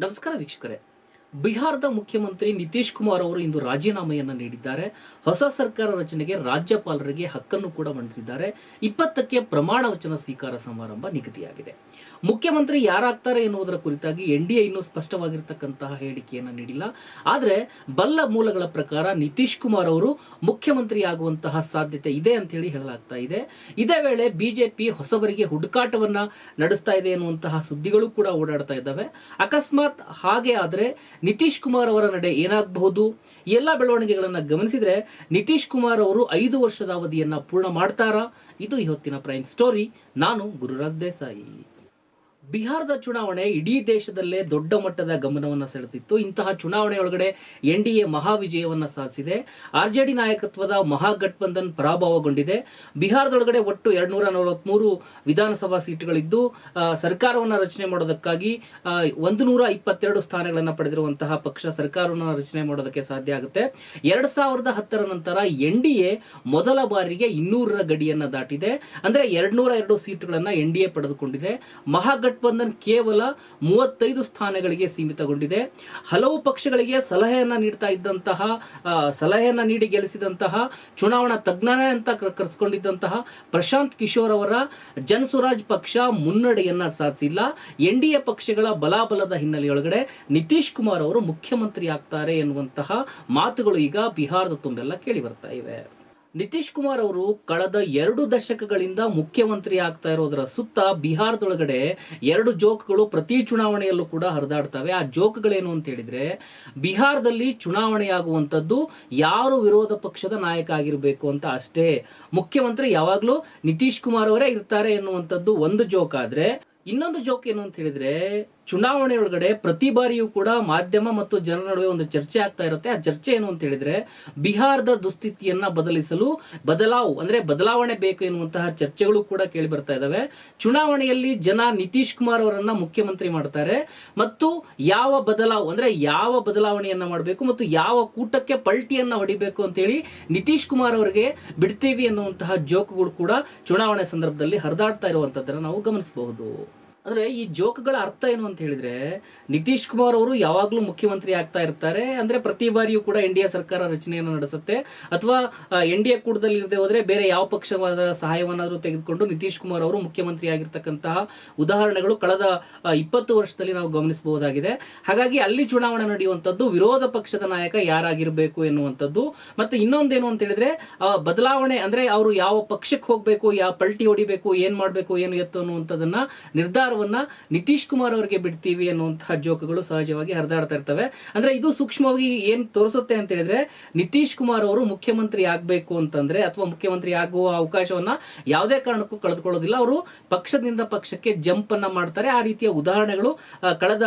ನಮಸ್ಕಾರ ವೀಕ್ಷಕರೇ. ಬಿಹಾರದ ಮುಖ್ಯಮಂತ್ರಿ ನಿತೀಶ್ ಕುಮಾರ್ ಅವರು ಇಂದು ರಾಜೀನಾಮೆಯನ್ನ ನೀಡಿದ್ದಾರೆ. ಹೊಸ ಸರ್ಕಾರ ರಚನೆಗೆ ರಾಜ್ಯಪಾಲರಿಗೆ ಹಕ್ಕನ್ನು ಕೂಡ ಮಂಡಿಸಿದ್ದಾರೆ. ಇಪ್ಪತ್ತಕ್ಕೆ ಪ್ರಮಾಣ ವಚನ ಸ್ವೀಕಾರ ಸಮಾರಂಭ ನಿಗದಿಯಾಗಿದೆ. ಮುಖ್ಯಮಂತ್ರಿ ಯಾರಾಗ್ತಾರೆ ಎನ್ನುವುದರ ಕುರಿತಾಗಿ ಎನ್ ಡಿ ಇನ್ನೂ ಸ್ಪಷ್ಟವಾಗಿರ್ತಕ್ಕಂತಹ ಹೇಳಿಕೆಯನ್ನ ನೀಡಿಲ್ಲ. ಆದರೆ ಬಲ್ಲ ಮೂಲಗಳ ಪ್ರಕಾರ ನಿತೀಶ್ ಕುಮಾರ್ ಅವರು ಮುಖ್ಯಮಂತ್ರಿ ಆಗುವಂತಹ ಸಾಧ್ಯತೆ ಇದೆ ಅಂತ ಹೇಳಿ ಹೇಳಲಾಗ್ತಾ ಇದೆ. ಇದೇ ವೇಳೆ ಬಿಜೆಪಿ ಹೊಸಬರಿಗೆ ಹುಡುಕಾಟವನ್ನ ನಡೆಸ್ತಾ ಇದೆ ಎನ್ನುವಂತಹ ಸುದ್ದಿಗಳು ಕೂಡ ಓಡಾಡ್ತಾ ಇದ್ದಾವೆ. ಅಕಸ್ಮಾತ್ ಹಾಗೆ ಆದ್ರೆ ನಿತೀಶ್ ಕುಮಾರ್ ಅವರ ನಡೆ ಏನಾಗಬಹುದು? ಎಲ್ಲ ಬೆಳವಣಿಗೆಗಳನ್ನು ಗಮನಿಸಿದರೆ ನಿತೀಶ್ ಕುಮಾರ್ ಅವರು ಐದು ವರ್ಷದ ಅವಧಿಯನ್ನು ಪೂರ್ಣ ಮಾಡ್ತಾರಾ? ಇದು ಇವತ್ತಿನ ಪ್ರೈಮ್ ಸ್ಟೋರಿ ನಾನು ಗುರುರಾಜ್ ದೇಸಾಯಿ. ಬಿಹಾರದ ಚುನಾವಣೆ ಇಡೀ ದೇಶದಲ್ಲೇ ದೊಡ್ಡ ಮಟ್ಟದ ಗಮನವನ್ನು ಸೆಳೆದಿತ್ತು. ಇಂತಹ ಚುನಾವಣೆಯೊಳಗಡೆ ಎನ್ ಡಿ ಎ ಮಹಾವಿಜಯವನ್ನು ಸಾಧಿಸಿದೆ ಆರ್ಜೆಡಿ ನಾಯಕತ್ವದ ಮಹಾಗಠಬಂಧನ್ ಪರಾಭವಗೊಂಡಿದೆ. ಬಿಹಾರದೊಳಗಡೆ ಒಟ್ಟು ಎರಡ್ನೂರ ನಲವತ್ಮೂರು ವಿಧಾನಸಭಾ ಸೀಟುಗಳಿದ್ದು ಸರ್ಕಾರವನ್ನು ರಚನೆ ಮಾಡೋದಕ್ಕಾಗಿ ಒಂದು ನೂರ ಇಪ್ಪತ್ತೆರಡು ಸ್ಥಾನಗಳನ್ನು ಪಡೆದಿರುವಂತಹ ಪಕ್ಷ ಸರ್ಕಾರವನ್ನು ರಚನೆ ಮಾಡೋದಕ್ಕೆ ಸಾಧ್ಯ ಆಗುತ್ತೆ. ಎರಡ್ ಸಾವಿರದ ಹತ್ತರ ನಂತರ ಎನ್ ಡಿ ಎ ಮೊದಲ ಬಾರಿಗೆ ಇನ್ನೂರರ ಗಡಿಯನ್ನು ದಾಟಿದೆ. ಅಂದ್ರೆ ಎರಡ್ ನೂರ ಎರಡು ಸೀಟುಗಳನ್ನು ಎನ್ ಡಿ ಎ ಪಡೆದುಕೊಂಡಿದೆ. ಮಹಾಗಠಬಂಧನ್ ಕೇವಲ ಮೂವತ್ತೈದು ಸ್ಥಾನಗಳಿಗೆ ಸೀಮಿತಗೊಂಡಿದೆ. ಹಲವು ಪಕ್ಷಗಳಿಗೆ ಸಲಹೆಯನ್ನ ನೀಡ್ತಾ ಇದ್ದಂತಹ ಸಲಹೆಯನ್ನ ನೀಡಿ ಗೆಲ್ಲಿಸಿದಂತಹ, ಚುನಾವಣಾ ತಜ್ಞನೇ ಅಂತ ಕರ್- ಕರೆಸ್ಕೊಂಡಿದ್ದಂತಹ ಪ್ರಶಾಂತ್ ಕಿಶೋರ್ ಅವರ ಜನ್ ಸ್ವರಾಜ್ ಪಕ್ಷ ಮುನ್ನಡೆಯನ್ನ ಸಾಧಿಸಿಲ್ಲ. ಎನ್ ಡಿ ಪಕ್ಷಗಳ ಬಲಾಬಲದ ಹಿನ್ನೆಲೆಯೊಳಗಡೆ ನಿತೀಶ್ ಕುಮಾರ್ ಅವರು ಮುಖ್ಯಮಂತ್ರಿ ಆಗ್ತಾರೆ ಎನ್ನುವಂತಹ ಮಾತುಗಳು ಈಗ ಬಿಹಾರದ ತುಂಬೆಲ್ಲ ಕೇಳಿ ಬರ್ತಾ ಇವೆ. ನಿತೀಶ್ ಕುಮಾರ್ ಅವರು ಕಳೆದ ಎರಡು ದಶಕಗಳಿಂದ ಮುಖ್ಯಮಂತ್ರಿ ಆಗ್ತಾ ಇರೋದರ ಸುತ್ತ ಬಿಹಾರದೊಳಗಡೆ ಎರಡು ಜೋಕ್ಗಳು ಪ್ರತಿ ಚುನಾವಣೆಯಲ್ಲೂ ಕೂಡ ಹರಿದಾಡ್ತವೆ. ಆ ಜೋಕ್ಗಳೇನು ಅಂತ ಹೇಳಿದ್ರೆ, ಬಿಹಾರದಲ್ಲಿ ಚುನಾವಣೆಯಾಗುವಂಥದ್ದು ಯಾರು ವಿರೋಧ ಪಕ್ಷದ ನಾಯಕ ಆಗಿರಬೇಕು ಅಂತ ಅಷ್ಟೇ. ಮುಖ್ಯಮಂತ್ರಿ ಯಾವಾಗಲೂ ನಿತೀಶ್ ಕುಮಾರ್ ಅವರೇ ಇರ್ತಾರೆ ಎನ್ನುವಂಥದ್ದು ಒಂದು ಜೋಕ್ ಆದ್ರೆ, ಇನ್ನೊಂದು ಜೋಕ್ ಏನು ಅಂತ ಹೇಳಿದ್ರೆ ಚುನಾವಣೆಯೊಳಗಡೆ ಪ್ರತಿ ಬಾರಿಯೂ ಕೂಡ ಮಾಧ್ಯಮ ಮತ್ತು ಜನರ ನಡುವೆ ಒಂದು ಚರ್ಚೆ ಆಗ್ತಾ ಇರುತ್ತೆ. ಆ ಚರ್ಚೆ ಏನು ಅಂತ ಹೇಳಿದ್ರೆ, ಬಿಹಾರದ ದುಸ್ಥಿತಿಯನ್ನ ಬದಲಿಸಲು ಬದಲಾವು, ಅಂದ್ರೆ ಬದಲಾವಣೆ ಬೇಕು ಎನ್ನುವಂತಹ ಚರ್ಚೆಗಳು ಕೂಡ ಕೇಳಿ ಬರ್ತಾ ಇದಾವೆ. ಚುನಾವಣೆಯಲ್ಲಿ ಜನ ನಿತೀಶ್ ಕುಮಾರ್ ಅವರನ್ನ ಮುಖ್ಯಮಂತ್ರಿ ಮಾಡ್ತಾರೆ. ಮತ್ತು ಯಾವ ಬದಲಾವ್, ಅಂದ್ರೆ ಯಾವ ಬದಲಾವಣೆಯನ್ನ ಮಾಡಬೇಕು ಮತ್ತು ಯಾವ ಕೂಟಕ್ಕೆ ಪಲ್ಟಿಯನ್ನ ಹೊಡಿಬೇಕು ಅಂತೇಳಿ ನಿತೀಶ್ ಕುಮಾರ್ ಅವರಿಗೆ ಬಿಡ್ತೀವಿ ಎನ್ನುವಂತಹ ಜೋಕ್ಗಳು ಕೂಡ ಚುನಾವಣೆ ಸಂದರ್ಭದಲ್ಲಿ ಹರಿದಾಡ್ತಾ ಇರುವಂತದ್ದನ್ನ ನಾವು ಗಮನಿಸಬಹುದು. ಅಂದ್ರೆ ಈ ಜೋಕ್ಗಳ ಅರ್ಥ ಏನು ಅಂತ ಹೇಳಿದ್ರೆ, ನಿತೀಶ್ ಕುಮಾರ್ ಅವರು ಯಾವಾಗ್ಲೂ ಮುಖ್ಯಮಂತ್ರಿ ಆಗ್ತಾ ಇರ್ತಾರೆ, ಅಂದ್ರೆ ಪ್ರತಿ ಬಾರಿಯೂ ಕೂಡ ಎನ್ ಡಿ ಸರ್ಕಾರ ರಚನೆಯನ್ನು ನಡೆಸುತ್ತೆ. ಅಥವಾ ಎನ್ ಡಿ ಎ ಕೂಟದಲ್ಲಿ ಇರದೆ ಹೋದ್ರೆ ಬೇರೆ ಯಾವ ಪಕ್ಷವಾದ ಸಹಾಯವನ್ನಾದರೂ ತೆಗೆದುಕೊಂಡು ನಿತೀಶ್ ಕುಮಾರ್ ಅವರು ಮುಖ್ಯಮಂತ್ರಿ ಆಗಿರ್ತಕ್ಕಂತಹ ಉದಾಹರಣೆಗಳು ಕಳೆದ ಇಪ್ಪತ್ತು ವರ್ಷದಲ್ಲಿ ನಾವು ಗಮನಿಸಬಹುದಾಗಿದೆ. ಹಾಗಾಗಿ ಅಲ್ಲಿ ಚುನಾವಣೆ ನಡೆಯುವಂಥದ್ದು ವಿರೋಧ ಪಕ್ಷದ ನಾಯಕ ಯಾರಾಗಿರ್ಬೇಕು ಎನ್ನುವಂಥದ್ದು. ಮತ್ತು ಇನ್ನೊಂದೇನು ಅಂತ ಹೇಳಿದ್ರೆ ಬದಲಾವಣೆ ಅಂದ್ರೆ ಅವರು ಯಾವ ಪಕ್ಷಕ್ಕೆ ಹೋಗ್ಬೇಕು ಯಾವ ಪಲ್ಟಿ ಹೊಡಿಬೇಕು, ಏನ್ ಮಾಡಬೇಕು, ಏನು ಎತ್ತು ಅನ್ನುವಂಥದ್ದನ್ನ ನಿರ್ಧಾರವನ್ನ ನಿತೀಶ್ ಕುಮಾರ್ ಅವರಿಗೆ ಬಿಡ್ತೀವಿ ಅನ್ನುವಂತಹ ಜೋಕಗಳು ಸಹಜವಾಗಿ ಹರಿದಾಡ್ತಾ ಇರ್ತವೆ. ಅಂದ್ರೆ ಇದು ಸೂಕ್ಷ್ಮವಾಗಿ ಏನ್ ತೋರಿಸುತ್ತೆ ಅಂತ ಹೇಳಿದ್ರೆ ನಿತೀಶ್ ಕುಮಾರ್ ಅವರು ಮುಖ್ಯಮಂತ್ರಿ ಆಗ್ಬೇಕು ಅಂತಂದ್ರೆ ಅಥವಾ ಮುಖ್ಯಮಂತ್ರಿ ಆಗುವ ಅವಕಾಶವನ್ನ ಯಾವುದೇ ಕಾರಣಕ್ಕೂ ಕಳೆದುಕೊಳ್ಳೋದಿಲ್ಲ. ಅವರು ಪಕ್ಷದಿಂದ ಪಕ್ಷಕ್ಕೆ ಜಂಪ್ ಅನ್ನ ಮಾಡ್ತಾರೆ. ಆ ರೀತಿಯ ಉದಾಹರಣೆಗಳು ಕಳೆದ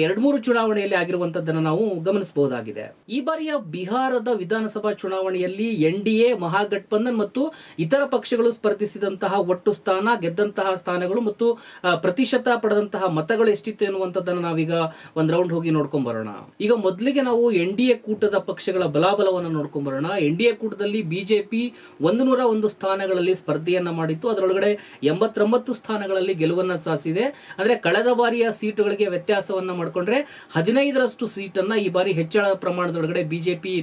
ಎರಡ್ ಮೂರು ಚುನಾವಣೆಯಲ್ಲಿ ಆಗಿರುವಂತದ್ದನ್ನ ನಾವು ಗಮನಿಸಬಹುದಾಗಿದೆ. ಈ ಬಾರಿಯ ಬಿಹಾರದ ವಿಧಾನಸಭಾ ಚುನಾವಣೆಯಲ್ಲಿ ಎನ್ ಡಿ ಎ ಮಹಾಗಠಬಂಧನ್ ಮತ್ತು ಇತರ ಪಕ್ಷಗಳು ಸ್ಪರ್ಧಿಸಿದಂತಹ ಒಟ್ಟು ಸ್ಥಾನ ಗೆದ್ದಂತಹ ಸ್ಥಾನಗಳು ಮತ್ತು ಆ, ಪ್ರತಿಶತ ಪಡೆದಂತಹ ಮತಗಳು ಎಷ್ಟಿತ್ತು ಎನ್ನುವಂಥದ್ದನ್ನ ನಾವೀಗ ಒಂದ್ ರೌಂಡ್ ಹೋಗಿ ನೋಡ್ಕೊಂಡ್ ಬರೋಣ. ಈಗ ಮೊದಲಿಗೆ ನಾವು ಎನ್ ಡಿ ಎ ಕೂಟದ ಪಕ್ಷಗಳ ಬಲಾಬಲವನ್ನು ನೋಡ್ಕೊಂಡ್ ಬರೋಣ. ಎನ್ ಡಿ ಎ ಕೂಟದಲ್ಲಿ ಬಿಜೆಪಿ ಒಂದು ನೂರ ಒಂದು ಸ್ಥಾನಗಳಲ್ಲಿ ಸ್ಪರ್ಧೆಯನ್ನ ಮಾಡಿತ್ತು. ಅದರೊಳಗಡೆ ಎಂಬತ್ತೊಂಬತ್ತು ಸ್ಥಾನಗಳಲ್ಲಿ ಗೆಲುವನ್ನ ಸಾಧಿಸಿದೆ ಅಂದ್ರೆ ಕಳೆದ ಬಾರಿಯ ಸೀಟುಗಳಿಗೆ ವ್ಯತ್ಯಾಸವನ್ನ ಮಾಡ್ಕೊಂಡ್ರೆ ಹದಿನೈದರಷ್ಟು ಸೀಟನ್ನ ಈ ಬಾರಿ ಹೆಚ್ಚಳ ಪ್ರಮಾಣದೊಳಗಡೆ ಬಿಜೆಪಿ